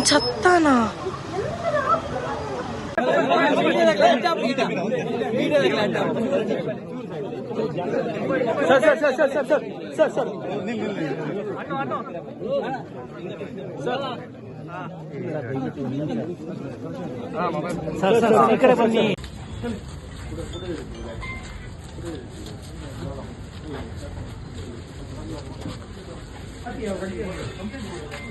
నేను చెప్తానా sir sir sir sir sir sir sir sir sir sir ఇక్కడే పని అది ఒకటి కంప్లీట్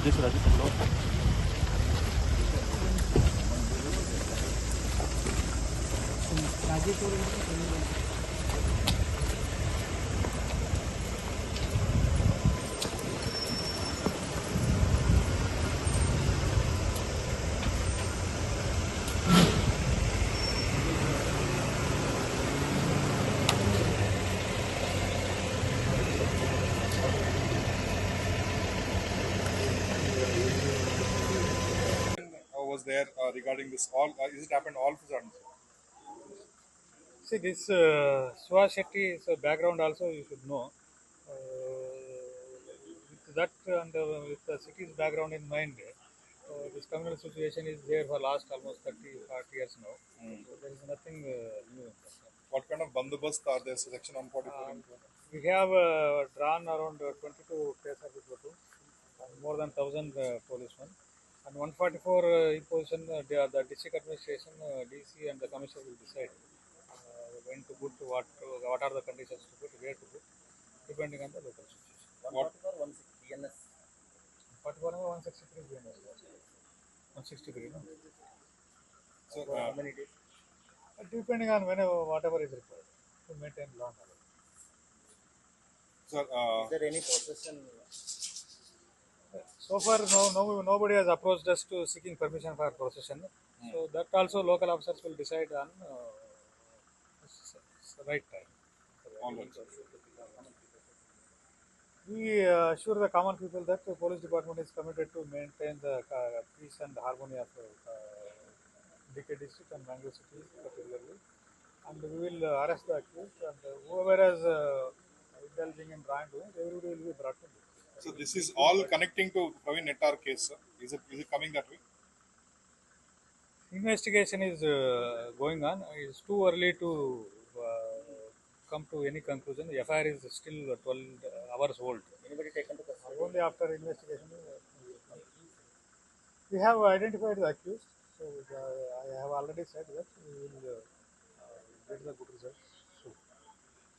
ಅವ್ನು ಸತ್ತಾನ uh, regarding this all uh, is it happened all of a sudden See, this uh, Shetty's uh, background also you should know. Uh, with that and uh, with the city's background in mind, uh, this communal situation is there for last almost 30, 40 years now. So there is nothing uh, new what kind of bandobast are there section 144 Um, we have uh, drawn around uh, 22 KSRP platoons, and more than 1000 uh, policemen. And 144 uh, in position, uh, the, the district administration, uh, DC and the commissioner will decide uh, when to put, what, to- what are the conditions to put, where to put, depending on the local situation. what 44 or 163 BNS. 163, no? so uh, Uh, Depending on whenever, whatever is required to maintain law and order. sir uh, there any possession? So far, no, no, nobody has approached us to seeking permission for procession. So that also local officers will decide on uh, right time. We uh, assure the common people that the police department is committed to maintain the uh, peace and harmony of uh, DK district and Bangalore city particularly. And we will uh, arrest the accused and uh, whoever has uh, indulging in wrongdoing, everybody will be brought to book. So this is all connecting to Praveen Nettar case sir. is it is it coming that way Investigation is uh, going on. It's too early to uh, come to any conclusion. The FIR is still 12 hours old. Anybody taken to custody? Only after investigation. uh, We have identified the accused. So uh, I have already said that we will uh, uh, get the good results soon.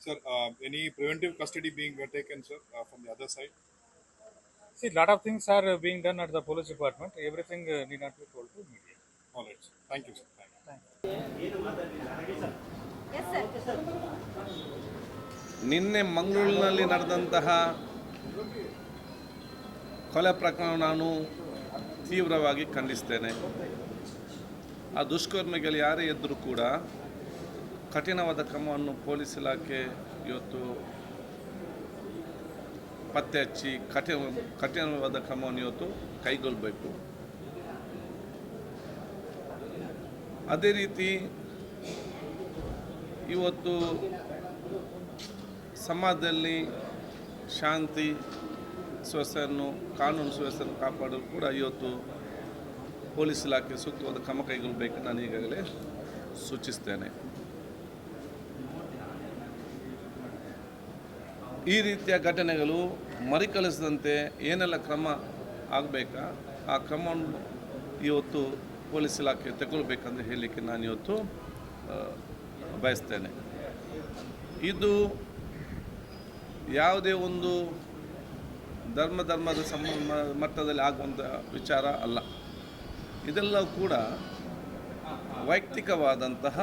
sir uh, any preventive custody being taken sir uh, from the other side See, lot of things are uh, being done at the police department. Everything uh, need not be told to media. all right sir. thank you sir thank you. ನಿನ್ನೆ ಮಂಗಳೂರಿನಲ್ಲಿ ನಡೆದಂತಹ ಕೊಲೆ ಪ್ರಕರಣ ನಾನು ತೀವ್ರವಾಗಿ ಖಂಡಿಸ್ತೇನೆ ಆ ದುಷ್ಕರ್ಮಿಗಳು ಯಾರೇ ಇದ್ದರೂ ಕೂಡ ಕಠಿಣವಾದ ಕ್ರಮವನ್ನು ಪೊಲೀಸ್ ಇಲಾಖೆ ಇವತ್ತು ಪತ್ತೆ ಹಚ್ಚಿ ಕಠಿಣ, ಕಠಿಣವಾದ ಕ್ರಮವನ್ನು ಇವತ್ತು ಕೈಗೊಳ್ಳಬೇಕು. ಅದೇ ರೀತಿ ಇವತ್ತು ಸಮಾಜದಲ್ಲಿ ಶಾಂತಿ, ಸುವ್ಯವಸ್ಥೆಯನ್ನು, ಕಾನೂನು ಸುವ್ಯವಸ್ಥೆಯನ್ನು ಕಾಪಾಡಲು ಕೂಡ ಇವತ್ತು ಪೊಲೀಸ್ ಇಲಾಖೆ ಸೂಕ್ತವಾದ ಕ್ರಮ ಕೈಗೊಳ್ಳಬೇಕು ನಾನು ಈಗಾಗಲೇ ಸೂಚಿಸ್ತೇನೆ. ಈ ರೀತಿಯ ಘಟನೆಗಳು ಮರಿಕಳಿಸದಂತೆ ಏನೆಲ್ಲ ಕ್ರಮ ಆಗಬೇಕಾ? ಆ ಕ್ರಮವನ್ನು ಇವತ್ತು ಪೊಲೀಸ್ ಇಲಾಖೆ ತಗೊಳ್ಬೇಕಂತ ಹೇಳಲಿಕ್ಕೆ ನಾನು ಇವತ್ತು ಬಯಸ್ತೇನೆ. ಇದು ಯಾವುದೇ ಒಂದು ಧರ್ಮ, ಧರ್ಮದ ಸಂಬಂಧ ಮಟ್ಟದಲ್ಲಿ ಆಗುವಂಥ ವಿಚಾರ ಅಲ್ಲ. ಇದೆಲ್ಲ ಕೂಡ ವೈಯಕ್ತಿಕವಾದಂತಹ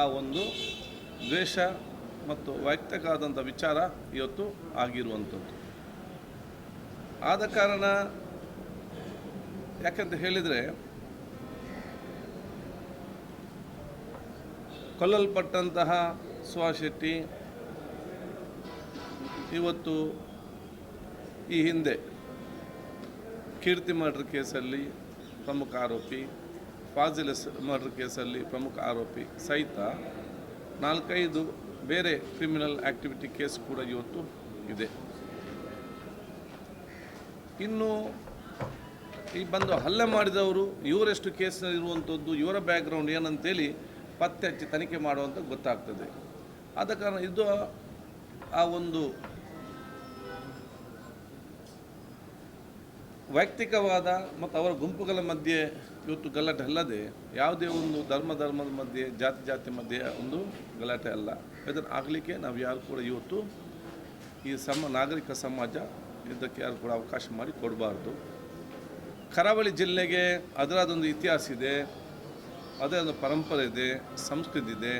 ಆ ಒಂದು ದ್ವೇಷ ಮತ್ತು ವೈಯಕ್ತಿಕವಾದಂಥ ವಿಚಾರ ಇವತ್ತು ಆಗಿರುವಂಥದ್ದು. ಆದ ಕಾರಣ ಯಾಕಂತ ಹೇಳಿದರೆ, ಕೊಲ್ಲಲ್ಪಟ್ಟಂತಹ ಶೆಟ್ಟಿ ಇವತ್ತು ಈ ಹಿಂದೆ ಕೀರ್ತಿ ಮರ್ಡರ್ ಕೇಸಲ್ಲಿ ಪ್ರಮುಖ ಆರೋಪಿ, ಫಾಜಿಲಸ್ ಮರ್ಡರ್ ಕೇಸಲ್ಲಿ ಪ್ರಮುಖ ಆರೋಪಿ ಸಹಿತ ನಾಲ್ಕೈದು ಬೇರೆ ಕ್ರಿಮಿನಲ್ ಆ್ಯಕ್ಟಿವಿಟಿ ಕೇಸ್ ಕೂಡ ಇವತ್ತು ಇದೆ. ಇನ್ನು ಈ ಬಂದು ಹಲ್ಲೆ ಮಾಡಿದವರು, ಇವರೆಷ್ಟು ಕೇಸ್ನಲ್ಲಿ ಇರುವಂಥದ್ದು ಇವರ ಬ್ಯಾಕ್ಗ್ರೌಂಡ್ ಏನಂತೇಳಿ ಪತ್ತೆ ಹಚ್ಚಿ ತನಿಖೆ ಮಾಡುವಂಥ ಗೊತ್ತಾಗ್ತದೆ. ಆದ ಕಾರಣ ಇದು ಆ ಒಂದು ವೈಯಕ್ತಿಕವಾದ ಮತ್ತು ಅವರ ಗುಂಪುಗಳ ಮಧ್ಯೆ ಇವತ್ತು ಗಲಾಟೆ ಅಲ್ಲದೆ ಯಾವುದೇ ಒಂದು ಧರ್ಮ ಧರ್ಮದ ಮಧ್ಯೆ, ಜಾತಿ ಜಾತಿ ಮಧ್ಯೆ ಒಂದು ಗಲಾಟೆ ಅಲ್ಲ. ಇದನ್ನು ಆಗಲಿಕ್ಕೆ ನಾವು ಯಾರು ಕೂಡ ಇವತ್ತು ಈ ಸಮ, ನಾಗರಿಕ ಸಮಾಜ ಇದಕ್ಕೆ ಯಾರು ಕೂಡ ಅವಕಾಶ ಮಾಡಿ ಕೊಡಬಾರ್ದು. ಕರಾವಳಿ ಜಿಲ್ಲೆಗೆ ಅದರದೊಂದು ಇತಿಹಾಸ ಇದೆ, ಅದೇ ಒಂದು ಪರಂಪರೆ ಇದೆ, ಸಂಸ್ಕೃತಿ ಇದೆ.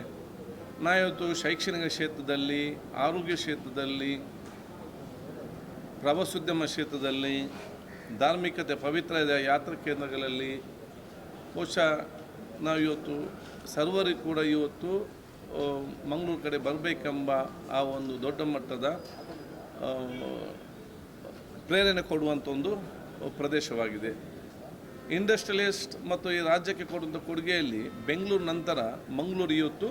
ನಾವಿವತ್ತು ಶೈಕ್ಷಣಿಕ ಕ್ಷೇತ್ರದಲ್ಲಿ, ಆರೋಗ್ಯ ಕ್ಷೇತ್ರದಲ್ಲಿ, ಪ್ರವಾಸೋದ್ಯಮ ಕ್ಷೇತ್ರದಲ್ಲಿ, ಧಾರ್ಮಿಕತೆ, ಪವಿತ್ರ ಯಾತ್ರಾ ಕೇಂದ್ರಗಳಲ್ಲಿ, ಬಹುಶಃ ನಾವು ಇವತ್ತು ಸರ್ವರಿಗೂ ಕೂಡ ಇವತ್ತು ಮಂಗಳೂರು ಕಡೆ ಬರಬೇಕೆಂಬ ಆ ಒಂದು ದೊಡ್ಡ ಮಟ್ಟದ ಪ್ರೇರಣೆ ಕೊಡುವಂಥ ಒಂದು ಪ್ರದೇಶವಾಗಿದೆ. ಇಂಡಸ್ಟ್ರಿಯಲಿಸ್ಟ್ ಮತ್ತು ಈ ರಾಜ್ಯಕ್ಕೆ ಕೊಡುವಂಥ ಕೊಡುಗೆಯಲ್ಲಿ ಬೆಂಗಳೂರು ನಂತರ ಮಂಗಳೂರು ಇವತ್ತು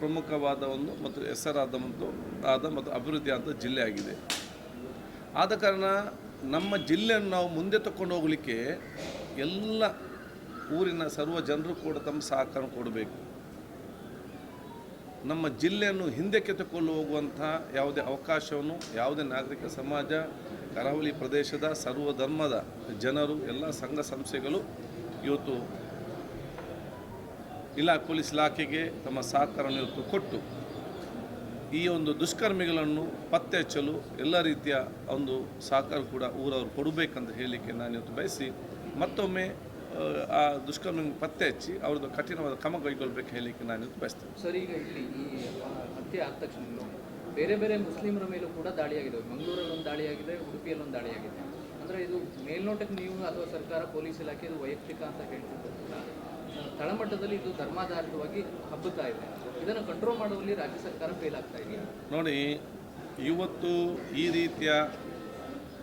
ಪ್ರಮುಖವಾದ ಒಂದು ಮತ್ತು ಹೆಸರಾದ ಮತ್ತು ಆದ ಮತ್ತು ಅಭಿವೃದ್ಧಿ ಆದ ಜಿಲ್ಲೆ ಆಗಿದೆ. ಆದ ಕಾರಣ ನಮ್ಮ ಜಿಲ್ಲೆಯನ್ನು ನಾವು ಮುಂದೆ ತಗೊಂಡು ಹೋಗಲಿಕ್ಕೆ ಎಲ್ಲ ಊರಿನ ಸರ್ವ ಜನರು ಕೂಡ ತಮ್ಮ ಸಹಕಾರ ಕೊಡಬೇಕು. ನಮ್ಮ ಜಿಲ್ಲೆಯನ್ನು ಹಿಂದಕ್ಕೆ ತಕೊಂಡು ಹೋಗುವಂಥ ಯಾವುದೇ ಅವಕಾಶವನ್ನು ಯಾವುದೇ ನಾಗರಿಕ ಸಮಾಜ, ಕರಾವಳಿ ಪ್ರದೇಶದ ಸರ್ವ ಧರ್ಮದ ಜನರು, ಎಲ್ಲ ಸಂಘ ಸಂಸ್ಥೆಗಳು ಇವತ್ತು ಇಲಾ ಪೊಲೀಸ್ ಇಲಾಖೆಗೆ ತಮ್ಮ ಸಹಕಾರವನ್ನು ಇವತ್ತು ಕೊಟ್ಟು ಈ ಒಂದು ದುಷ್ಕರ್ಮಿಗಳನ್ನು ಪತ್ತೆ ಹಚ್ಚಲು ಎಲ್ಲ ರೀತಿಯ ಒಂದು ಸಹಕಾರ ಕೂಡ ಊರವರು ಕೊಡಬೇಕಂತ ಹೇಳಲಿಕ್ಕೆ ನಾನು ಇವತ್ತು ಬಯಸಿ ಮತ್ತೊಮ್ಮೆ ಆ, ದುಷ್ಕರ್ಮಿ ಪತ್ತೆ ಹಚ್ಚಿ ಅವ್ರದ್ದು ಕಠಿಣವಾದ ಕ್ರಮ ಕೈಗೊಳ್ಬೇಕು ಹೇಳಲಿಕ್ಕೆ ನಾನು ಇದು ಬಯಸ್ತೇನೆ. ಸರ್ ಈಗ ಇಲ್ಲಿ ಈ ಹತ್ಯೆ ಆದ ತಕ್ಷಣ ಬೇರೆ ಬೇರೆ ಮುಸ್ಲಿಮರ ಮೇಲೂ ಕೂಡ ದಾಳಿಯಾಗಿದೆ. ಮಂಗಳೂರಲ್ಲಿ ಒಂದು ದಾಳಿಯಾಗಿದೆ ಉಡುಪಿಯಲ್ಲಿ ಒಂದು ದಾಳಿಯಾಗಿದೆ. ಅಂದರೆ ಇದು ಮೇಲ್ನೋಟಕ್ಕೆ ನೀವು ಅಥವಾ ಸರ್ಕಾರ ಪೊಲೀಸ್ ಇಲಾಖೆ ಇದು ವೈಯಕ್ತಿಕ ಅಂತ ಹೇಳ್ತಿದ್ರು ಕೂಡ ತಳಮಟ್ಟದಲ್ಲಿ ಇದು ಧರ್ಮಾಧಾರಿತವಾಗಿ ಹಬ್ಬುತ್ತಾ ಇದೆ. ಇದನ್ನು ಕಂಟ್ರೋಲ್ ಮಾಡುವಲ್ಲಿ ರಾಜ್ಯ ಸರ್ಕಾರ ಫೇಲ್ ಆಗ್ತಾ ಇದೆ. ನೋಡಿ ಇವತ್ತು ಈ ರೀತಿಯ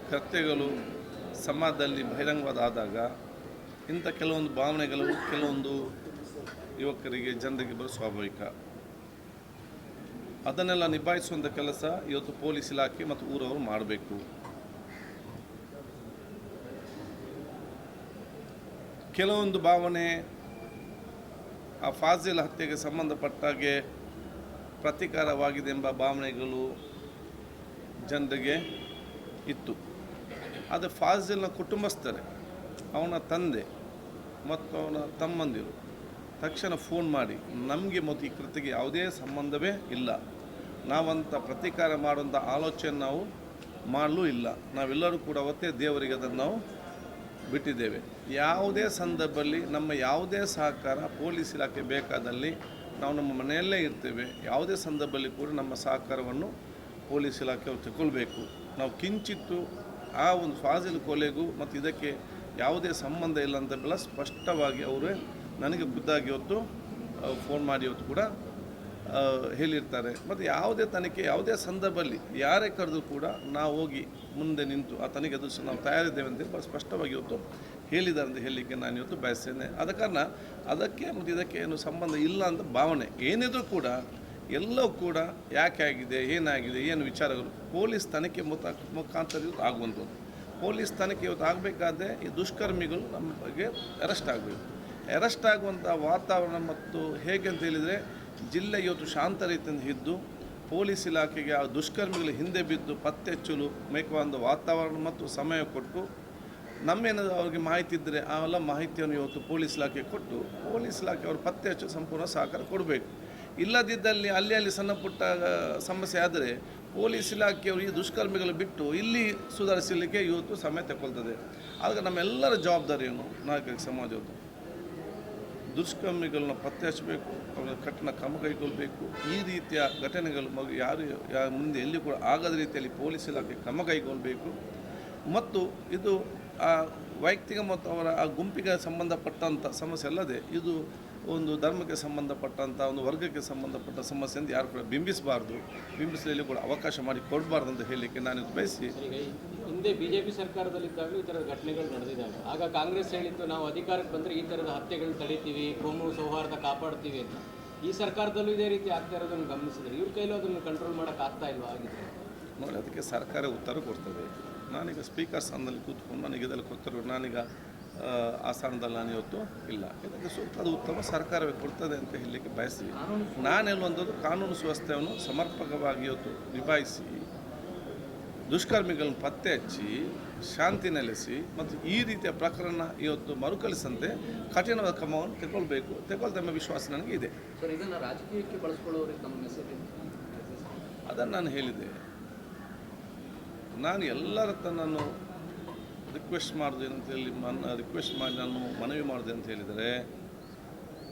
ಕೃತ್ಯಗಳು ಸಮಾಜದಲ್ಲಿ ಬಹಿರಂಗವಾದ ಆದಾಗ ಇಂಥ ಕೆಲವೊಂದು ಭಾವನೆಗಳು, ಕೆಲವೊಂದು ಯುವಕರಿಗೆ, ಜನರಿಗೆ ಬರೋ ಸ್ವಾಭಾವಿಕ. ಅದನ್ನೆಲ್ಲ ನಿಭಾಯಿಸುವಂಥ ಕೆಲಸ ಇವತ್ತು ಪೊಲೀಸ್ ಇಲಾಖೆ ಮತ್ತು ಊರವರು ಮಾಡಬೇಕು. ಕೆಲವೊಂದು ಭಾವನೆ ಆ ಫಾಜಿಲ್ ಹತ್ಯೆಗೆ ಸಂಬಂಧಪಟ್ಟಾಗೆ ಪ್ರತಿಕಾರವಾಗಿದೆ ಎಂಬ ಭಾವನೆಗಳು ಜನರಿಗೆ ಇತ್ತು. ಆದರೆ ಫಾಜಿಲ್ನ ಕುಟುಂಬಸ್ಥರೇ, ಅವನ ತಂದೆ ಮತ್ತು ಅವನ ತಮ್ಮಂದಿರು. ತಕ್ಷಣ ಫೋನ್ ಮಾಡಿ, ನಮಗೆ ಮತ್ತು ಈ ಕೃತಿಗೆ ಯಾವುದೇ ಸಂಬಂಧವೇ ಇಲ್ಲ. ನಾವಂಥ ಪ್ರತೀಕಾರ ಮಾಡುವಂಥ ಆಲೋಚನೆ ನಾವು ಮಾಡಲೂ ಇಲ್ಲ. ನಾವೆಲ್ಲರೂ ಕೂಡ ಅವತ್ತೇ ದೇವರಿಗೆ ಅದನ್ನು ನಾವು ಬಿಟ್ಟಿದ್ದೇವೆ. ಯಾವುದೇ ಸಂದರ್ಭದಲ್ಲಿ ನಮ್ಮ ಯಾವುದೇ ಸಹಕಾರ ಪೊಲೀಸ್ ಇಲಾಖೆ ಬೇಕಾದಲ್ಲಿ ನಾವು ನಮ್ಮ ಮನೆಯಲ್ಲೇ ಇರ್ತೇವೆ. ಯಾವುದೇ ಸಂದರ್ಭದಲ್ಲಿ ಕೂಡ ನಮ್ಮ ಸಹಕಾರವನ್ನು ಪೊಲೀಸ್ ಇಲಾಖೆ ತಗೊಳ್ಬೇಕು ನಾವು ಕಿಂಚಿತ್ತು ಆ ಒಂದು ಫಾಜಿಲ್ ಕೊಲೆಗೂ ಮತ್ತು ಇದಕ್ಕೆ ಯಾವುದೇ ಸಂಬಂಧ ಇಲ್ಲ ಅಂತೆಲ್ಲ ಸ್ಪಷ್ಟವಾಗಿ ಅವರೇ ನನಗೆ ಖುದ್ದಾಗಿ ಹೊತ್ತು ಫೋನ್ ಮಾಡಿ ಹೊತ್ತು ಕೂಡ ಹೇಳಿರ್ತಾರೆ. ಮತ್ತು ಯಾವುದೇ ತನಿಖೆ, ಯಾವುದೇ ಸಂದರ್ಭದಲ್ಲಿ ಯಾರೇ ಕರೆದು ಕೂಡ ನಾವು ಹೋಗಿ ಮುಂದೆ ನಿಂತು, ಆ ತನಿಖೆ ಎದುರಿಸಿ ನಾವು ತಯಾರಿದ್ದೇವೆ ಅಂತ ಸ್ಪಷ್ಟವಾಗಿ ಇವತ್ತು ಹೇಳಿದ್ದಾರೆ ಅಂತ ಹೇಳಲಿಕ್ಕೆ ನಾನು ಇವತ್ತು ಬಯಸ್ತೇನೆ. ಆದ ಕಾರಣ ಅದಕ್ಕೆ ಮತ್ತು ಇದಕ್ಕೆ ಏನು ಸಂಬಂಧ ಇಲ್ಲ ಅಂತ ಭಾವನೆ ಏನಿದ್ರೂ ಕೂಡ ಎಲ್ಲವೂ ಕೂಡ ಯಾಕೆ ಆಗಿದೆ, ಏನಾಗಿದೆ, ಏನು ವಿಚಾರಗಳು, ಪೊಲೀಸ್ ತನಿಖೆ ಮುಖ ಮುಖಾಂತರ ಆಗುವಂಥದ್ದು. ಪೊಲೀಸ್ ತನಿಖೆ ಇವತ್ತು ಆಗಬೇಕಾದ್ರೆ ಈ ದುಷ್ಕರ್ಮಿಗಳು ನಮ್ಮ ಬಗ್ಗೆ ಅರೆಸ್ಟ್ ಆಗಬೇಕು. ಅರೆಸ್ಟ್ ಆಗುವಂಥ ವಾತಾವರಣ ಮತ್ತು ಹೇಗೆ ಅಂತ ಹೇಳಿದರೆ, ಜಿಲ್ಲೆ ಇವತ್ತು ಶಾಂತ ರೀತಿಯಿಂದ ಇದ್ದು ಪೊಲೀಸ್ ಇಲಾಖೆಗೆ ಆ ದುಷ್ಕರ್ಮಿಗಳ ಹಿಂದೆ ಬಿದ್ದು ಪತ್ತೆ ಹಚ್ಚಲು ಮೇಕವಾದ ವಾತಾವರಣ ಮತ್ತು ಸಮಯ ಕೊಟ್ಟು ನಮ್ಮೇನಾದರೂ ಅವ್ರಿಗೆ ಮಾಹಿತಿ ಇದ್ದರೆ ಆ ಎಲ್ಲ ಮಾಹಿತಿಯನ್ನು ಇವತ್ತು ಪೊಲೀಸ್ ಇಲಾಖೆ ಕೊಟ್ಟು, ಪೊಲೀಸ್ ಇಲಾಖೆ ಅವರು ಪತ್ತೆ ಹಚ್ಚಲು ಸಂಪೂರ್ಣ ಸಹಕಾರ ಕೊಡಬೇಕು. ಇಲ್ಲದಿದ್ದಲ್ಲಿ ಅಲ್ಲಿ ಅಲ್ಲಿ ಸಣ್ಣ ಪುಟ್ಟ ಸಮಸ್ಯೆ ಆದರೆ ಪೊಲೀಸ್ ಇಲಾಖೆಯವರು ಈ ದುಷ್ಕರ್ಮಿಗಳು ಬಿಟ್ಟು ಇಲ್ಲಿ ಸುಧಾರಿಸಲಿಕ್ಕೆ ಇವತ್ತು ಸಮಯ ತಗೊಳ್ತದೆ ಆಗ ನಮ್ಮೆಲ್ಲರ ಜವಾಬ್ದಾರಿಯನ್ನು ನಾಗರಿಕ ಸಮಾಜದ್ದು ದುಷ್ಕರ್ಮಿಗಳನ್ನ ಪತ್ತೆ ಹಚ್ಚಬೇಕು ಅವರ ಕಠಿಣ ಕ್ರಮ ಕೈಗೊಳ್ಳಬೇಕು ಈ ರೀತಿಯ ಘಟನೆಗಳು ಮಗು ಯಾರು ಯಾರ ಮುಂದೆ ಎಲ್ಲಿ ಕೂಡ ಆಗದ ರೀತಿಯಲ್ಲಿ ಪೊಲೀಸ್ ಇಲಾಖೆ ಕ್ರಮ ಕೈಗೊಳ್ಳಬೇಕು ಮತ್ತು ಇದು ಆ ವೈಯಕ್ತಿಕ ಮತ್ತು ಅವರ ಆ ಗುಂಪಿಗೆ ಸಂಬಂಧಪಟ್ಟಂಥ ಸಮಸ್ಯೆ ಅಲ್ಲದೆ ಇದು ಒಂದು ಧರ್ಮಕ್ಕೆ ಸಂಬಂಧಪಟ್ಟಂಥ ಒಂದು ವರ್ಗಕ್ಕೆ ಸಂಬಂಧಪಟ್ಟ ಸಮಸ್ಯೆಯಿಂದ ಯಾರು ಕೂಡ ಬಿಂಬಿಸಬಾರ್ದು. ಬಿಂಬಿಸಲಿ ಕೂಡ ಅವಕಾಶ ಮಾಡಿ ಕೊಡಬಾರ್ದು ಅಂತ ಹೇಳಲಿಕ್ಕೆ ನಾನು ಬಯಸಿ. ಹಿಂದೆ ಬಿಜೆಪಿ ಸರ್ಕಾರದಲ್ಲಿದ್ದಾಗಲೂ ಈ ಥರದ ಘಟನೆಗಳು ನಡೆದಿದ್ದಾವೆ. ಆಗ ಕಾಂಗ್ರೆಸ್ ಹೇಳಿತ್ತು ನಾವು ಅಧಿಕಾರಕ್ಕೆ ಬಂದರೆ ಈ ಥರದ ಹತ್ಯೆಗಳು ತಡಿತೀವಿ ಕೋಮು ಸೌಹಾರ್ದ ಕಾಪಾಡ್ತೀವಿ ಅಂತ. ಈ ಸರ್ಕಾರದಲ್ಲೂ ಇದೇ ರೀತಿ ಆಗ್ತಾ ಇರೋದನ್ನು ಗಮನಿಸಿದ್ರೆ ಇವ್ರ ಕೈಲೂ ಅದನ್ನು ಕಂಟ್ರೋಲ್ ಮಾಡೋಕೆ ಆಗ್ತಾ ಇಲ್ವಾ ಆಗಿದೆ ನೋಡಿ ಅದಕ್ಕೆ ಸರ್ಕಾರ ಉತ್ತರ ಕೊಡ್ತದೆ. ನಾನೀಗ ಸ್ಪೀಕರ್ ಸ್ಥಾನದಲ್ಲಿ ಕೂತ್ಕೊಂಡು ನನಗೆ ಇದರಲ್ಲಿ ಕೊಟ್ಟರು ನಾನೀಗ ಆ, ಸ್ಥಾನದಲ್ಲಿ ನಾನು ಇವತ್ತು ಇಲ್ಲ. ಇದಕ್ಕೆ ಅದು ಉತ್ತಮ ಸರ್ಕಾರವೇ ಕೊಡ್ತದೆ ಅಂತ ಹೇಳಲಿಕ್ಕೆ ಬಯಸ್ತೀವಿ. ನಾನು ಹೇಳುವಂಥದ್ದು ಕಾನೂನು ಸುವ್ಯವಸ್ಥೆಯನ್ನು ಸಮರ್ಪಕವಾಗಿ ಇವತ್ತು ನಿಭಾಯಿಸಿ ದುಷ್ಕರ್ಮಿಗಳನ್ನು ಪತ್ತೆ ಹಚ್ಚಿ ಶಾಂತಿ ನೆಲೆಸಿ ಮತ್ತು ಈ ರೀತಿಯ ಪ್ರಕರಣ ಇವತ್ತು ಮರುಕಳಿಸಂತೆ ಕಠಿಣವಾದ ಕ್ರಮವನ್ನು ತೆಗೊಳ್ಬೇಕು ತೆಗೊಳ್ತಾ ಎಂಬ ವಿಶ್ವಾಸ ನನಗೆ ಇದೆ. ಅದನ್ನು ನಾನು ಹೇಳಿದೆ ನಾನು ಎಲ್ಲರ ಹತ್ರ ನಾನು ರಿಕ್ವೆಸ್ಟ್ ಮಾಡಿದೆ ಅಂತ ಹೇಳಿ ನನ್ನ ರಿಕ್ವೆಸ್ಟ್ ಮಾಡಿ ನಾನು ಮನವಿ ಮಾಡಿದೆ ಅಂತ ಹೇಳಿದರೆ,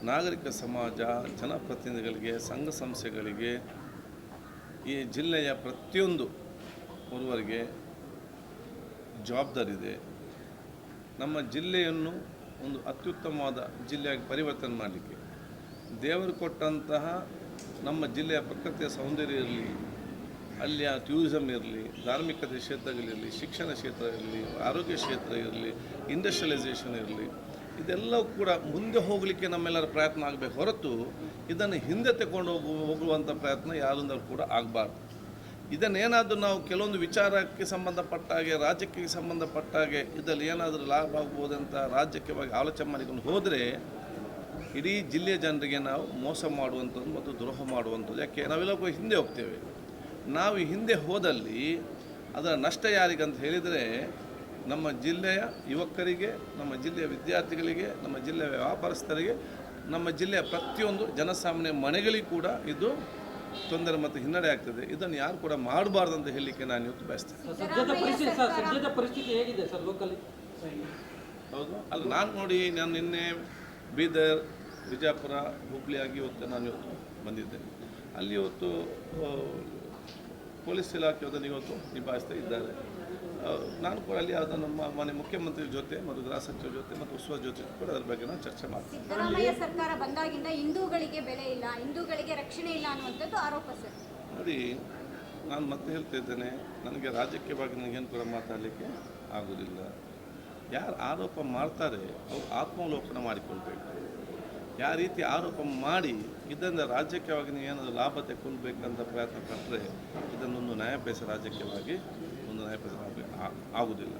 ನಾಗರಿಕ ಸಮಾಜ, ಜನಪ್ರತಿನಿಧಿಗಳಿಗೆ, ಸಂಘ ಸಂಸ್ಥೆಗಳಿಗೆ, ಈ ಜಿಲ್ಲೆಯ ಪ್ರತಿಯೊಂದು ಒರುವರಿಗೆ ಜವಾಬ್ದಾರಿ ಇದೆ. ನಮ್ಮ ಜಿಲ್ಲೆಯನ್ನು ಒಂದು ಅತ್ಯುತ್ತಮವಾದ ಜಿಲ್ಲೆಯಾಗಿ ಪರಿವರ್ತನೆ ಮಾಡಲಿಕ್ಕೆ ದೇವರು ಕೊಟ್ಟಂತಹ ನಮ್ಮ ಜಿಲ್ಲೆಯ ಪ್ರಕೃತಿಯ ಸೌಂದರ್ಯ ಇರಲಿ ಅಲ್ಲಿಯ ಟೂರಿಸಮ್ ಇರಲಿ ಧಾರ್ಮಿಕತೆ ಕ್ಷೇತ್ರಗಳಿರಲಿ, ಶಿಕ್ಷಣ ಕ್ಷೇತ್ರ ಇರಲಿ, ಆರೋಗ್ಯ ಕ್ಷೇತ್ರ ಇರಲಿ ಇಂಡಸ್ಟ್ರಿಯಲೈಸೇಷನ್ ಇರಲಿ, ಇದೆಲ್ಲವೂ ಕೂಡ ಮುಂದೆ ಹೋಗಲಿಕ್ಕೆ ನಮ್ಮೆಲ್ಲರ ಪ್ರಯತ್ನ ಆಗಬೇಕು ಹೊರತು ಇದನ್ನು ಹಿಂದೆ ತಗೊಂಡು ಹೋಗು, ಹೋಗುವಂಥ ಪ್ರಯತ್ನ ಯಾರಿಂದ ಕೂಡ ಆಗಬಾರ್ದು. ಇದನ್ನೇನಾದರೂ ನಾವು ಕೆಲವೊಂದು ವಿಚಾರಕ್ಕೆ ಸಂಬಂಧಪಟ್ಟ ಹಾಗೆ ರಾಜ್ಯಕ್ಕೆ ಸಂಬಂಧಪಟ್ಟ ಹಾಗೆ ಇದರಲ್ಲಿ ಏನಾದರೂ ಲಾಭ ಆಗ್ಬೋದಂತ ರಾಜ್ಯಕ್ಕೆ ಬಗ್ಗೆ ಆಲೋಚನೆ ಮಾಡಿಕೊಂಡು ಹೋದರೆ ಇಡೀ ಜಿಲ್ಲೆಯ ಜನರಿಗೆ ನಾವು ಮೋಸ ಮಾಡುವಂಥದ್ದು ಮತ್ತು ದ್ರೋಹ ಮಾಡುವಂಥದ್ದು. ಯಾಕೆ? ನಾವೆಲ್ಲ ಹಿಂದೆ ಹೋಗ್ತೇವೆ. ನಾವು ಹಿಂದೆ ಹೋದಲ್ಲಿ ಅದರ ನಷ್ಟ ಯಾರಿಗಂತ ಹೇಳಿದರೆ ನಮ್ಮ ಜಿಲ್ಲೆಯ ಯುವಕರಿಗೆ ನಮ್ಮ ಜಿಲ್ಲೆಯ ವಿದ್ಯಾರ್ಥಿಗಳಿಗೆ ನಮ್ಮ ಜಿಲ್ಲೆಯ ವ್ಯಾಪಾರಸ್ಥರಿಗೆ ನಮ್ಮ ಜಿಲ್ಲೆಯ ಪ್ರತಿಯೊಂದು ಜನಸಾಮಾನ್ಯ ಮನೆಗಳಿಗೆ ಕೂಡ ಇದು ತೊಂದರೆ ಮತ್ತು ಹಿನ್ನಡೆ ಆಗ್ತದೆ. ಇದನ್ನು ಯಾರು ಕೂಡ ಮಾಡಬಾರ್ದು ಅಂತ ಹೇಳಲಿಕ್ಕೆ ನಾನು ಇವತ್ತು ಬಯಸ್ತೇನೆ. ಹೌದು. ಅಲ್ಲ ನಾನು ನೋಡಿ ನಾನು ನಿನ್ನೆ ಬೀದರ್ ಬಿಜಾಪುರ ಹುಬ್ಳಿಯಾಗಿ ಇವತ್ತು ನಾನು ಇವತ್ತು ಬಂದಿದ್ದೆ. ಅಲ್ಲಿ ಇವತ್ತು ಪೊಲೀಸ್ ಇಲಾಖೆ ಇವತ್ತು ನಿಭಾಯಿಸ್ತಾ ಇದ್ದಾರೆ. ನಾನು ಕೂಡ ಅಲ್ಲಿ ಅದನ್ನು ನಮ್ಮ ಮನೆ ಮುಖ್ಯಮಂತ್ರಿ ಜೊತೆ ಮತ್ತು ಗೃಹ ಸಚಿವರ ಜೊತೆ ಮತ್ತು ಉತ್ಸವ ಜೊತೆ ಕೂಡ ಅದ್ರ ಬಗ್ಗೆ ನಾನು ಚರ್ಚೆ ಮಾಡ್ತೀನಿ ಸಿದ್ದರಾಮಯ್ಯ ಸರ್ಕಾರ ಬಂದಾಗಿಂದ ಹಿಂದೂಗಳಿಗೆ ಬೆಲೆ ಇಲ್ಲ ಹಿಂದೂಗಳಿಗೆ ರಕ್ಷಣೆ ಇಲ್ಲ ಅನ್ನುವಂಥದ್ದು ಆರೋಪ ಸರ್. ನೋಡಿ ನಾನು ಮತ್ತೆ ಹೇಳ್ತಿದ್ದೇನೆ ನನಗೆ ರಾಜಕೀಯವಾಗಿ ನನಗೇನು ಕೂಡ ಮಾತಾಡಲಿಕ್ಕೆ ಆಗೋದಿಲ್ಲ. ಯಾರು ಆರೋಪ ಮಾಡ್ತಾರೆ ಅವ್ರು ಆತ್ಮಾವಲೋಕನ ಮಾಡಿಕೊಳ್ಬೇಕು. ಯಾವ ರೀತಿ ಆರೋಪ ಮಾಡಿ ಇದರಿಂದ ನೀವು ಏನಾದರೂ ಲಾಭ ತೆಕ್ಕೊಳ್ಬೇಕಂತ ಪ್ರಯತ್ನ ಪಟ್ಟರೆ ಇದನ್ನೊಂದು ನ್ಯಾಯಪೇಸ ರಾಜಕೀಯವಾಗಿ ಒಂದು ನ್ಯಾಯಪೇಸ ಆಗುವುದಿಲ್ಲ.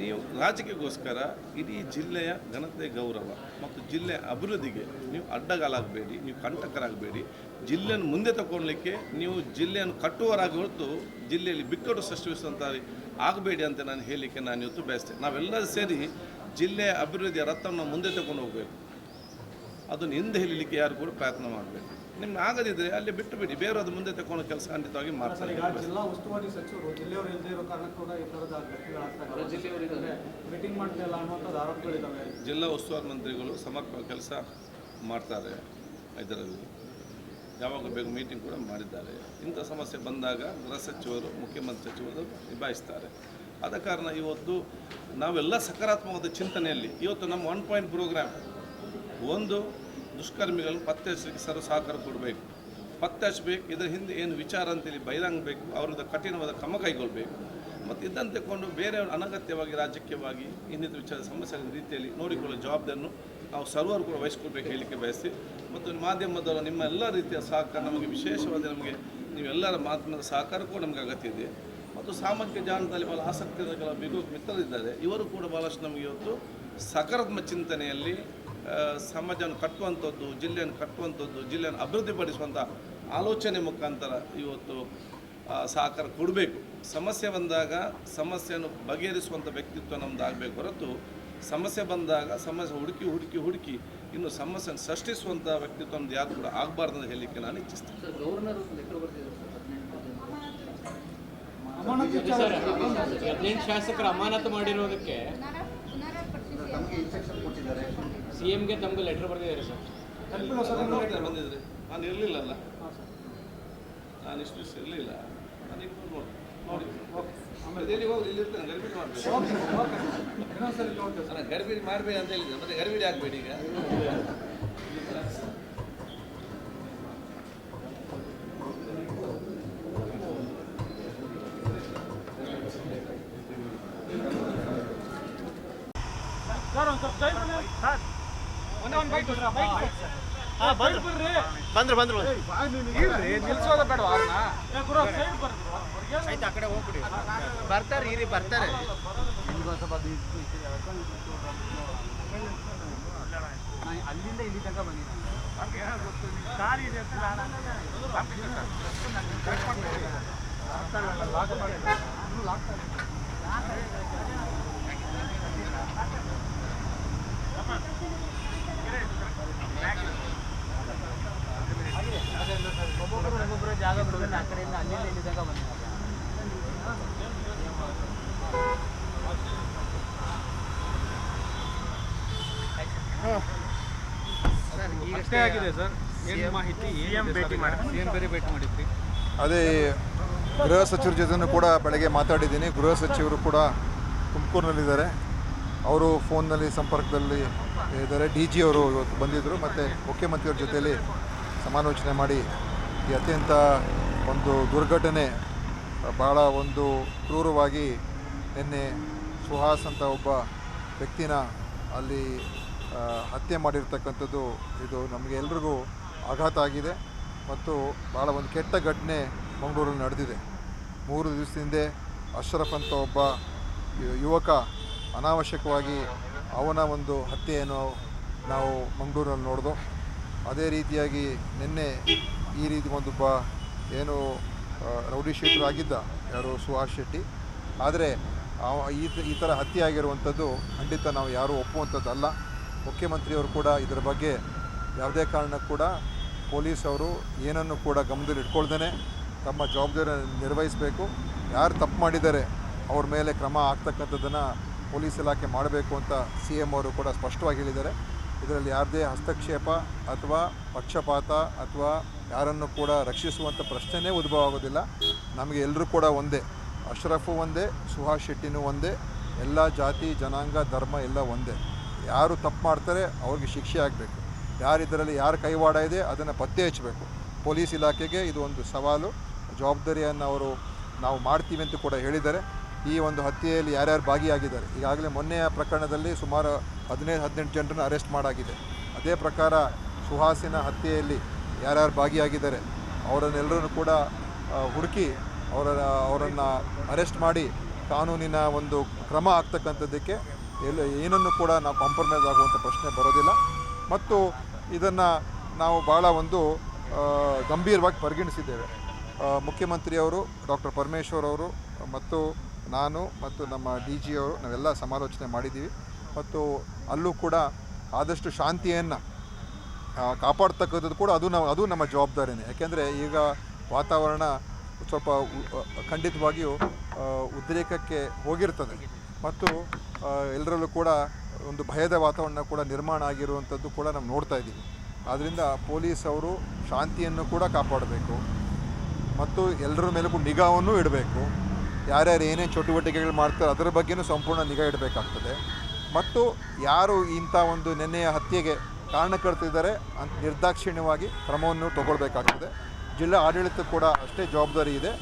ನೀವು ರಾಜಕೀಯಕ್ಕೋಸ್ಕರ ಇಡೀ ಜಿಲ್ಲೆಯ ಘನತೆ ಗೌರವ ಮತ್ತು ಜಿಲ್ಲೆಯ ಅಭಿವೃದ್ಧಿಗೆ ನೀವು ಅಡ್ಡಗಾಲಾಗಬೇಡಿ, ನೀವು ಕಂಟಕರಾಗಬೇಡಿ. ಜಿಲ್ಲೆಯನ್ನು ಮುಂದೆ ತಗೊಳ್ಲಿಕ್ಕೆ ನೀವು ಜಿಲ್ಲೆಯನ್ನು ಕಟ್ಟುವರಾಗಿ ಹೊರತು ಜಿಲ್ಲೆಯಲ್ಲಿ ಬಿಕ್ಕಟ್ಟು ಸೃಷ್ಟಿಸುವಂಥ ಆಗಬೇಡಿ ಅಂತ ನಾನು ಹೇಳಲಿಕ್ಕೆ ನಾನು ಇವತ್ತು ಬಯಸ್ತೇನೆ. ನಾವೆಲ್ಲರೂ ಸೇರಿ ಜಿಲ್ಲೆಯ ಅಭಿವೃದ್ಧಿಯ ರಥವನ್ನು ಮುಂದೆ ತಗೊಂಡು ಹೋಗಬೇಕು. ಅದನ್ನು ಹಿಂದೆ ಹೇಳಲಿಕ್ಕೆ ಯಾರು ಕೂಡ ಪ್ರಯತ್ನ ಮಾಡಬೇಕು. ನಿಮ್ಗೆ ಆಗದಿದ್ದರೆ ಅಲ್ಲಿ ಬಿಟ್ಟು ಬಿಡಿ ಬೇರೆ ಅದು ಮುಂದೆ ತಗೊಂಡು ಕೆಲಸ ಖಂಡಿತವಾಗಿ ಮಾಡ್ತಾರೆ. ಜಿಲ್ಲಾ ಉಸ್ತುವಾರಿ ಸಚಿವರು ಜಿಲ್ಲೆಯವರು ಇಲ್ಲದೆ ಇರೋ ಕಾರಣಕ್ಕೂ ಕೂಡ ಈ ಥರದ ಮೀಟಿಂಗ್ ಮಾಡ್ತಿಲ್ಲ ಅನ್ನುವಂಥದ್ದು ಆರೋಪಗಳಿದ್ದಾವೆ ಜಿಲ್ಲಾ ಉಸ್ತುವಾರಿ ಮಂತ್ರಿಗಳು ಸಮರ್ಪ ಕೆಲಸ ಮಾಡ್ತಾರೆ ಇದರಲ್ಲಿ. ಯಾವಾಗ ಬೇಕು ಮೀಟಿಂಗ್ ಕೂಡ ಮಾಡಿದ್ದಾರೆ. ಇಂಥ ಸಮಸ್ಯೆ ಬಂದಾಗ ಗೃಹ ಸಚಿವರು ಮುಖ್ಯಮಂತ್ರಿ ಸಚಿವರು ನಿಭಾಯಿಸ್ತಾರೆ. ಆದ ಕಾರಣ ಇವತ್ತು ನಾವೆಲ್ಲ ಸಕಾರಾತ್ಮಕವಾದ ಚಿಂತನೆಯಲ್ಲಿ ಇವತ್ತು ನಮ್ಮ ಒನ್ ಪಾಯಿಂಟ್ ಪ್ರೋಗ್ರಾಮ್ ಒಂದು ದುಷ್ಕರ್ಮಿಗಳನ್ನು ಪತ್ತೆ ಹಚ್ಚಲಿಕ್ಕೆ ಸರ್ವ ಸಹಕಾರ ಕೊಡಬೇಕು. ಪತ್ತೆ ಹಚ್ಚಬೇಕು, ಇದರ ಹಿಂದೆ ಏನು ವಿಚಾರ ಅಂತೇಳಿ ಬಹಿರಂಗ ಬೇಕು ಅವರದ ಕಠಿಣವಾದ ಕ್ರಮ ಕೈಗೊಳ್ಳಬೇಕು ಮತ್ತು ಇದನ್ನು ತಗೊಂಡು ಬೇರೆಯವರು ಅನಗತ್ಯವಾಗಿ, ರಾಜಕೀಯವಾಗಿ ಇನ್ನಿತ ವಿಚಾರ, ಸಮಸ್ಯೆಗಳ ರೀತಿಯಲ್ಲಿ ನೋಡಿಕೊಳ್ಳೋ ಜವಾಬ್ದಾರಿಯನ್ನು ನಾವು ಸರ್ವರು ಕೂಡ ವಹಿಸ್ಕೊಳ್ಬೇಕು ಹೇಳಲಿಕ್ಕೆ ಬಯಸಿ ಮತ್ತು ಮಾಧ್ಯಮದವರು ನಿಮ್ಮ ಎಲ್ಲ ರೀತಿಯ ಸಹಕಾರ, ನಮಗೆ ವಿಶೇಷವಾದ ನಮಗೆ ನೀವೆಲ್ಲರ ಮಾಧ್ಯಮದ ಸಹಕಾರ ಕೂಡ ನಮಗೆ ಅಗತ್ಯ ಇದೆ. ಮತ್ತು ಸಾಮಾಜಿಕ ಜಾಲದಲ್ಲಿ ಬಹಳ ಆಸಕ್ತಿ ಇರುವ ಕೆಲವು ಬಿಗು ಮಿತ್ರರಿದ್ದಾರೆ ಇವರು ಕೂಡ ಭಾಳಷ್ಟು ನಮಗೆ ಇವತ್ತು ಸಕಾರಾತ್ಮಕ ಚಿಂತನೆಯಲ್ಲಿ ಸಮಾಜವನ್ನು ಕಟ್ಟುವಂಥದ್ದು ಜಿಲ್ಲೆಯನ್ನು ಕಟ್ಟುವಂಥದ್ದು ಜಿಲ್ಲೆಯನ್ನು ಅಭಿವೃದ್ಧಿಪಡಿಸುವಂಥ ಆಲೋಚನೆ ಮುಖಾಂತರ ಇವತ್ತು ಸಹಕಾರ ಕೊಡಬೇಕು. ಸಮಸ್ಯೆ ಬಂದಾಗ ಸಮಸ್ಯೆಯನ್ನು ಬಗೆಹರಿಸುವಂಥ ವ್ಯಕ್ತಿತ್ವ ನಮ್ದು ಆಗಬೇಕು ಹೊರತು ಸಮಸ್ಯೆ ಬಂದಾಗ ಸಮಸ್ಯೆ ಹುಡುಕಿ ಹುಡುಕಿ ಹುಡುಕಿ ಇನ್ನು ಸಮಸ್ಯೆಯನ್ನು ಸೃಷ್ಟಿಸುವಂಥ ವ್ಯಕ್ತಿತ್ವ ನಮ್ದು ಯಾರು ಕೂಡ ಆಗಬಾರ್ದು ಅಂತ ಹೇಳಲಿಕ್ಕೆ ನಾನು ಇಚ್ಛಿಸ್ತೇನೆ. ಶಾಸಕರು ಅಮಾನತು ಮಾಡಿರೋದಕ್ಕೆ ಸಿ ಎಂಗೆ ತಮಗೆ ಲೆಟರ್ ಬರೆದಿದ್ದಾರೆ ಸರ್. ಬಂದಿದ್ರಿ ಸರ್ ನಾನು ನೋಡ್ತೇನೆ ಬಂದಿದ್ರೆ. ನಾನು ಇರಲಿಲ್ಲಲ್ಲ. ನಾನು ಇಷ್ಟು ದಿವಸ ಇರಲಿಲ್ಲ. ನಾನು ಈಗ ನೋಡಿ. ನೋಡಿ ಆಮೇಲೆ ಎಲ್ಲಿ ಹೋಗಿ ಇಲ್ಲಿ ಇರ್ತೇನೆ ನೋಡ್ತೇವೆ ಸರ್ ನಾನು ಮಾಡಬೇಡಿ ಅಂತ ಹೇಳಿದ್ದೆ. ಮತ್ತೆ ಗರ್ಬಿಡಿ ಆಗ್ಬೇಡಿ ಈಗ. ನಿಲ್ಸೋದ ಬೇಡ ಬರ್ತಾರೆ ಇರಿ ಬರ್ತಾರೆ. ಅಲ್ಲಿಂದ ಇಲ್ಲಿ ತನಕ ಬಂದಿದ್ದೀನಿ ಒಬ್ಬೊಬ್ಬರು ಜಾಗ ಬಿಡೋದಿಲ್ಲ ಆ ಕಡೆಯಿಂದ ಅಲ್ಲಿಂದ ಇಲ್ಲಿ ತನಕ ಬಂದಿದ್ದಾರೆ ಅಷ್ಟೇ ಆಗಿದೆ ಸರ್. ಏನು ಮಾಹಿತಿ ಏನು ಭೇಟಿ ಮಾಡಿ. ಏನು ಬೇರೆ ಭೇಟಿ ಮಾಡಿದ್ರಿ. ಅದೇ ಗೃಹ ಸಚಿವರ ಜೊತೆನೂ ಕೂಡ ಬೆಳಗ್ಗೆ ಮಾತಾಡಿದ್ದೀನಿ. ಗೃಹ ಸಚಿವರು ಕೂಡ ತುಮಕೂರಿನಲ್ಲಿದ್ದಾರೆ. ಅವರು ಫೋನ್ನಲ್ಲಿ ಸಂಪರ್ಕದಲ್ಲಿ ಇದ್ದಾರೆ. ಡಿ ಜಿ ಅವರು ಇವತ್ತು ಬಂದಿದ್ದರು ಮತ್ತು ಮುಖ್ಯಮಂತ್ರಿಯವ್ರ ಜೊತೆಯಲ್ಲಿ ಸಮಾಲೋಚನೆ ಮಾಡಿ ಈ ಅತ್ಯಂತ ಒಂದು ದುರ್ಘಟನೆ ಭಾಳ ಒಂದು ಕ್ರೂರವಾಗಿ ನಿನ್ನೆ ಸುಹಾಸ್ ಅಂತ ಒಬ್ಬ ವ್ಯಕ್ತಿನ ಅಲ್ಲಿ ಹತ್ಯೆ ಮಾಡಿರ್ತಕ್ಕಂಥದ್ದು ಇದು ನಮಗೆ ಎಲ್ರಿಗೂ ಆಘಾತ ಆಗಿದೆ ಮತ್ತು ಭಾಳ ಒಂದು ಕೆಟ್ಟ ಘಟನೆ ಮಂಗಳೂರಲ್ಲಿ ನಡೆದಿದೆ. ಮೂರು ದಿವಸ ಹಿಂದೆ ಅಶ್ರಫ್ ಅಂತ ಒಬ್ಬ ಯುವಕ ಅನಾವಶ್ಯಕವಾಗಿ ಅವನ ಒಂದು ಹತ್ಯೆಯನ್ನು ನಾವು ಮಂಗಳೂರಲ್ಲಿ ನೋಡಿದೋ ಅದೇ ರೀತಿಯಾಗಿ ನಿನ್ನೆ ಈ ರೀತಿ ಒಂದು ಬ ಏನು ರೌಡಿ ಶೀಟರ್ ಆಗಿದ್ದ ಯಾರು, ಸುಹಾಸ್ ಶೆಟ್ಟಿ. ಆದರೆ ಈ ಈ ಥರ ಹತ್ಯೆ ಆಗಿರುವಂಥದ್ದು ಖಂಡಿತ ನಾವು ಯಾರೂ ಒಪ್ಪುವಂಥದ್ದಲ್ಲ. ಮುಖ್ಯಮಂತ್ರಿಯವರು ಕೂಡ ಇದರ ಬಗ್ಗೆ ಯಾವುದೇ ಕಾರಣಕ್ಕೂ ಕೂಡ ಪೊಲೀಸ್ ಅವರು ಏನನ್ನು ಕೂಡ ಗಮನದಲ್ಲಿ ಇಟ್ಕೊಳ್ದೇ ತಮ್ಮ ಜವಾಬ್ದಾರಿಯನ್ನು ನಿರ್ವಹಿಸಬೇಕು. ಯಾರು ತಪ್ಪು ಮಾಡಿದ್ದಾರೆ ಅವ್ರ ಮೇಲೆ ಕ್ರಮ ಆಗ್ತಕ್ಕಂಥದ್ದನ್ನು ಪೊಲೀಸ್ ಇಲಾಖೆ ಮಾಡಬೇಕು ಅಂತ ಸಿ ಎಂ ಅವರು ಕೂಡ ಸ್ಪಷ್ಟವಾಗಿ ಹೇಳಿದ್ದಾರೆ. ಇದರಲ್ಲಿ ಯಾರದೇ ಹಸ್ತಕ್ಷೇಪ ಅಥವಾ ಪಕ್ಷಪಾತ ಅಥವಾ ಯಾರನ್ನು ಕೂಡ ರಕ್ಷಿಸುವಂಥ ಪ್ರಶ್ನೆನೇ ಉದ್ಭವ ಆಗೋದಿಲ್ಲ. ನಮಗೆ ಎಲ್ಲರೂ ಕೂಡ ಒಂದೇ. ಅಶ್ರಫು ಒಂದೇ, ಸುಹಾಸ್ ಶೆಟ್ಟಿನೂ ಒಂದೇ. ಎಲ್ಲ ಜಾತಿ, ಜನಾಂಗ, ಧರ್ಮ ಎಲ್ಲ ಒಂದೇ. ಯಾರು ತಪ್ಪು ಮಾಡ್ತಾರೆ ಅವ್ರಿಗೆ ಶಿಕ್ಷೆ ಆಗಬೇಕು. ಯಾರು ಇದರಲ್ಲಿ ಯಾರ ಕೈವಾಡ ಇದೆ ಅದನ್ನು ಪತ್ತೆ ಹಚ್ಚಬೇಕು. ಪೊಲೀಸ್ ಇಲಾಖೆಗೆ ಇದು ಒಂದು ಸವಾಲು. ಜವಾಬ್ದಾರಿಯನ್ನು ಅವರು ನಾವು ಮಾಡ್ತೀವಿ ಅಂತ ಕೂಡ ಹೇಳಿದ್ದಾರೆ. ಈ ಒಂದು ಹತ್ಯೆಯಲ್ಲಿ ಯಾರ್ಯಾರು ಭಾಗಿಯಾಗಿದ್ದಾರೆ, ಈಗಾಗಲೇ ಮೊನ್ನೆಯ ಪ್ರಕರಣದಲ್ಲಿ ಸುಮಾರು ಹದಿನೈದು, ಹದಿನೆಂಟು ಜನರನ್ನು ಅರೆಸ್ಟ್ ಮಾಡಾಗಿದೆ. ಅದೇ ಪ್ರಕಾರ ಸುಹಾಸಿನ ಹತ್ಯೆಯಲ್ಲಿ ಯಾರ್ಯಾರು ಭಾಗಿಯಾಗಿದ್ದಾರೆ, ಅವರನ್ನೆಲ್ಲರನ್ನು ಕೂಡ ಹುಡುಕಿ ಅವರ, ಅವರನ್ನು ಅರೆಸ್ಟ್ ಮಾಡಿ ಕಾನೂನಿನ ಒಂದು ಕ್ರಮ ಆಗ್ತಕ್ಕಂಥದ್ದಕ್ಕೆ ಎಲ್ಲ, ಏನನ್ನು ಕೂಡ ನಾವು ಕಾಂಪ್ರಮೈಸ್ ಆಗುವಂಥ ಪ್ರಶ್ನೆ ಬರೋದಿಲ್ಲ. ಮತ್ತು ಇದನ್ನು ನಾವು ಭಾಳ ಒಂದು ಗಂಭೀರವಾಗಿ ಪರಿಗಣಿಸಿದ್ದೇವೆ. ಮುಖ್ಯಮಂತ್ರಿಯವರು, ಡಾಕ್ಟರ್ ಪರಮೇಶ್ವರ್ ಅವರು ಮತ್ತು ನಾನು ಮತ್ತು ನಮ್ಮ ಡಿ ಜಿ ಅವರು ನಾವೆಲ್ಲ ಸಮಾಲೋಚನೆ ಮಾಡಿದ್ದೀವಿ. ಮತ್ತು ಅಲ್ಲೂ ಕೂಡ ಆದಷ್ಟು ಶಾಂತಿಯನ್ನು ಕಾಪಾಡ್ತಕ್ಕಂಥದ್ದು ಕೂಡ ಅದು ನಾವು ಅದು ನಮ್ಮ ಜವಾಬ್ದಾರಿನೇ. ಯಾಕೆಂದರೆ ಈಗ ವಾತಾವರಣ ಸ್ವಲ್ಪ ಖಂಡಿತವಾಗಿಯೂ ಉದ್ರೇಕಕ್ಕೆ ಹೋಗಿರ್ತದೆ. ಮತ್ತು ಎಲ್ಲರಲ್ಲೂ ಕೂಡ ಒಂದು ಭಯದ ವಾತಾವರಣ ಕೂಡ ನಿರ್ಮಾಣ ಆಗಿರುವಂಥದ್ದು ಕೂಡ ನಾವು ನೋಡ್ತಾ ಇದ್ದೀವಿ. ಆದ್ದರಿಂದ ಪೊಲೀಸ್ ಅವರು ಶಾಂತಿಯನ್ನು ಕೂಡ ಕಾಪಾಡಬೇಕು. ಮತ್ತು ಎಲ್ಲರ ಮೇಲೂ ನಿಗಾವನ್ನು ಇಡಬೇಕು. ಯಾರ್ಯಾರು ಏನೇನು ಚಟುವಟಿಕೆಗಳು ಮಾಡ್ತಾರೆ, ಅದರ ಬಗ್ಗೆನೂ ಸಂಪೂರ್ಣ ನಿಗಾ ಇಡಬೇಕಾಗ್ತದೆ. ಮತ್ತು ಯಾರು ಇಂಥ ಒಂದು ನೆನ್ನೆಯ ಹತ್ಯೆಗೆ ಕಾರಣಕರ್ತಿದ್ದಾರೆ ಅಂತ ನಿರ್ದಾಕ್ಷಿಣ್ಯವಾಗಿ ಕ್ರಮವನ್ನು ತಗೊಳ್ಬೇಕಾಗ್ತದೆ. ಜಿಲ್ಲಾ ಆಡಳಿತ ಕೂಡ ಅಷ್ಟೇ ಜವಾಬ್ದಾರಿ ಇದೆ.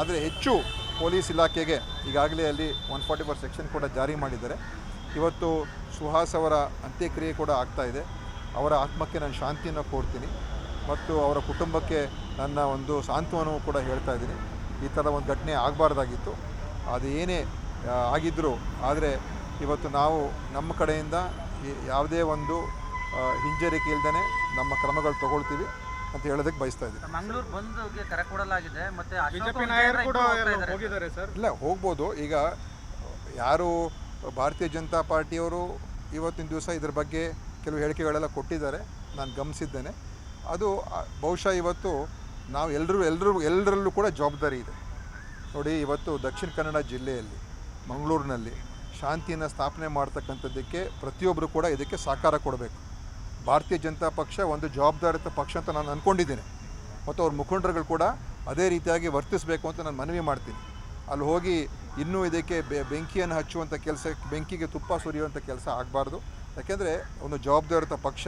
ಆದರೆ ಹೆಚ್ಚು ಪೊಲೀಸ್ ಇಲಾಖೆಗೆ ಈಗಾಗಲೇ ಅಲ್ಲಿ ಒನ್ ಫಾರ್ಟಿ ಫೋರ್ ಸೆಕ್ಷನ್ ಕೂಡ ಜಾರಿ ಮಾಡಿದ್ದಾರೆ. ಇವತ್ತು ಸುಹಾಸ್ ಅವರ ಅಂತ್ಯಕ್ರಿಯೆ ಕೂಡ ಆಗ್ತಾ ಇದೆ. ಅವರ ಆತ್ಮಕ್ಕೆ ನಾನು ಶಾಂತಿಯನ್ನು ಕೊಡ್ತೀನಿ. ಮತ್ತು ಅವರ ಕುಟುಂಬಕ್ಕೆ ನನ್ನ ಒಂದು ಸಾಂತ್ವನವು ಕೂಡ ಹೇಳ್ತಾ ಇದ್ದೀನಿ. ಈ ಥರ ಒಂದು ಘಟನೆ ಆಗಬಾರ್ದಾಗಿತ್ತು. ಅದು ಏನೇ ಆಗಿದ್ದರೂ ಆದರೆ ಇವತ್ತು ನಾವು ನಮ್ಮ ಕಡೆಯಿಂದ ಈ- ಯಾವುದೇ ಒಂದು ಹಿಂಜರಿಕೆ ಇಲ್ದೇ ನಮ್ಮ ಕ್ರಮಗಳು ತಗೊಳ್ತೀವಿ ಅಂತ ಹೇಳೋದಕ್ಕೆ ಬಯಸ್ತಾ ಇದ್ದೀವಿ ಮಂಗಳೂರು ಬಂದ್ಗೆ ಕರೆ ಕೊಡಲಾಗಿದೆ ಮತ್ತೆ ಬಿಜೆಪಿ ನಾಯಕರು ಕೂಡ ಹೋಗಿದ್ದಾರೆ ಸರ್. ಇಲ್ಲ ಹೋಗ್ಬೋದು. ಈಗ ಯಾರು ಭಾರತೀಯ ಜನತಾ ಪಾರ್ಟಿಯವರು ಇವತ್ತಿನ ದಿವಸ ಇದ್ರ ಬಗ್ಗೆ ಕೆಲವು ಹೇಳಿಕೆಗಳೆಲ್ಲ ಕೊಟ್ಟಿದ್ದಾರೆ. ನಾನು ಗಮನಿಸಿದ್ದೇನೆ. ಅದು ಬಹುಶಃ ಇವತ್ತು ನಾವು ಎಲ್ಲರೂ ಎಲ್ಲರೂ ಎಲ್ಲರಲ್ಲೂ ಕೂಡ ಜವಾಬ್ದಾರಿ ಇದೆ. ನೋಡಿ, ಇವತ್ತು ದಕ್ಷಿಣ ಕನ್ನಡ ಜಿಲ್ಲೆಯಲ್ಲಿ, ಮಂಗಳೂರಿನಲ್ಲಿ ಶಾಂತಿಯನ್ನು ಸ್ಥಾಪನೆ ಮಾಡ್ತಕ್ಕಂಥದ್ದಕ್ಕೆ ಪ್ರತಿಯೊಬ್ಬರು ಕೂಡ ಇದಕ್ಕೆ ಸಹಕಾರ ಕೊಡಬೇಕು. ಭಾರತೀಯ ಜನತಾ ಪಕ್ಷ ಒಂದು ಜವಾಬ್ದಾರಿತ ಪಕ್ಷ ಅಂತ ನಾನು ಅಂದ್ಕೊಂಡಿದ್ದೀನಿ ಮತ್ತು ಅವ್ರ ಮುಖಂಡರುಗಳು ಕೂಡ ಅದೇ ರೀತಿಯಾಗಿ ವರ್ತಿಸಬೇಕು ಅಂತ ನಾನು ಮನವಿ ಮಾಡ್ತೀನಿ. ಅಲ್ಲಿ ಹೋಗಿ ಇನ್ನೂ ಇದಕ್ಕೆ ಬೆಂಕಿಯನ್ನು ಹಚ್ಚುವಂಥ ಕೆಲಸ, ಬೆಂಕಿಗೆ ತುಪ್ಪ ಸುರಿಯುವಂಥ ಕೆಲಸ ಆಗಬಾರ್ದು. ಯಾಕೆಂದರೆ, ಒಂದು ಜವಾಬ್ದಾರಿತ ಪಕ್ಷ,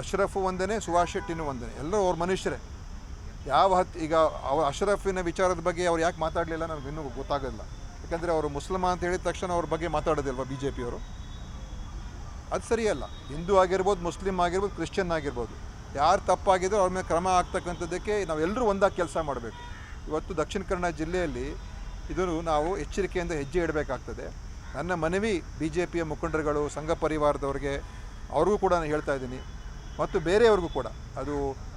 ಅಶ್ರಫ್ ಒಂದೇ ಸುಭಾಷ್ ಶೆಟ್ಟಿನೂ ಒಂದೇ ಎಲ್ಲರೂ ಅವ್ರ ಮನುಷ್ಯರೇ. ಯಾವ ಹತ್ತು ಈಗ ಅವ್ರ ಅಶ್ರಫಿನ ವಿಚಾರದ ಬಗ್ಗೆ ಅವ್ರು ಯಾಕೆ ಮಾತಾಡಲಿಲ್ಲ ನನಗೆ ಇನ್ನೂ ಗೊತ್ತಾಗೋದಿಲ್ಲ ಯಾಕಂದರೆ ಅವರು ಮುಸ್ಲಿಮ ಅಂತ ಹೇಳಿದ ತಕ್ಷಣ ಅವ್ರ ಬಗ್ಗೆ ಮಾತಾಡೋದಿಲ್ವ ಬಿ ಜೆ ಪಿಯವರು ಅದು ಸರಿಯಲ್ಲ. ಹಿಂದೂ ಆಗಿರ್ಬೋದು, ಮುಸ್ಲಿಂ ಆಗಿರ್ಬೋದು, ಕ್ರಿಶ್ಚಿಯನ್ ಆಗಿರ್ಬೋದು. ಯಾರು ತಪ್ಪಾಗಿದ್ರು ಅವ್ರ ಮೇಲೆ ಕ್ರಮ ಆಗ್ತಕ್ಕಂಥದ್ದಕ್ಕೆ ನಾವೆಲ್ಲರೂ ಒಂದಾಗಿ ಕೆಲಸ ಮಾಡಬೇಕು. ಇವತ್ತು ದಕ್ಷಿಣ ಕನ್ನಡ ಜಿಲ್ಲೆಯಲ್ಲಿ ಇದನ್ನು ನಾವು ಎಚ್ಚರಿಕೆಯಿಂದ ಹೆಜ್ಜೆ ಇಡಬೇಕಾಗ್ತದೆ. ನನ್ನ ಮನವಿ ಬಿ ಜೆ ಪಿಯ ಮುಖಂಡರುಗಳು, ಸಂಘ ಪರಿವಾರದವ್ರಿಗೆ ಅವ್ರಿಗೂ ಕೂಡ ನಾನು ಹೇಳ್ತಾ ಇದ್ದೀನಿ. ಮತ್ತು ಬೇರೆಯವ್ರಿಗೂ ಕೂಡ. ಅದು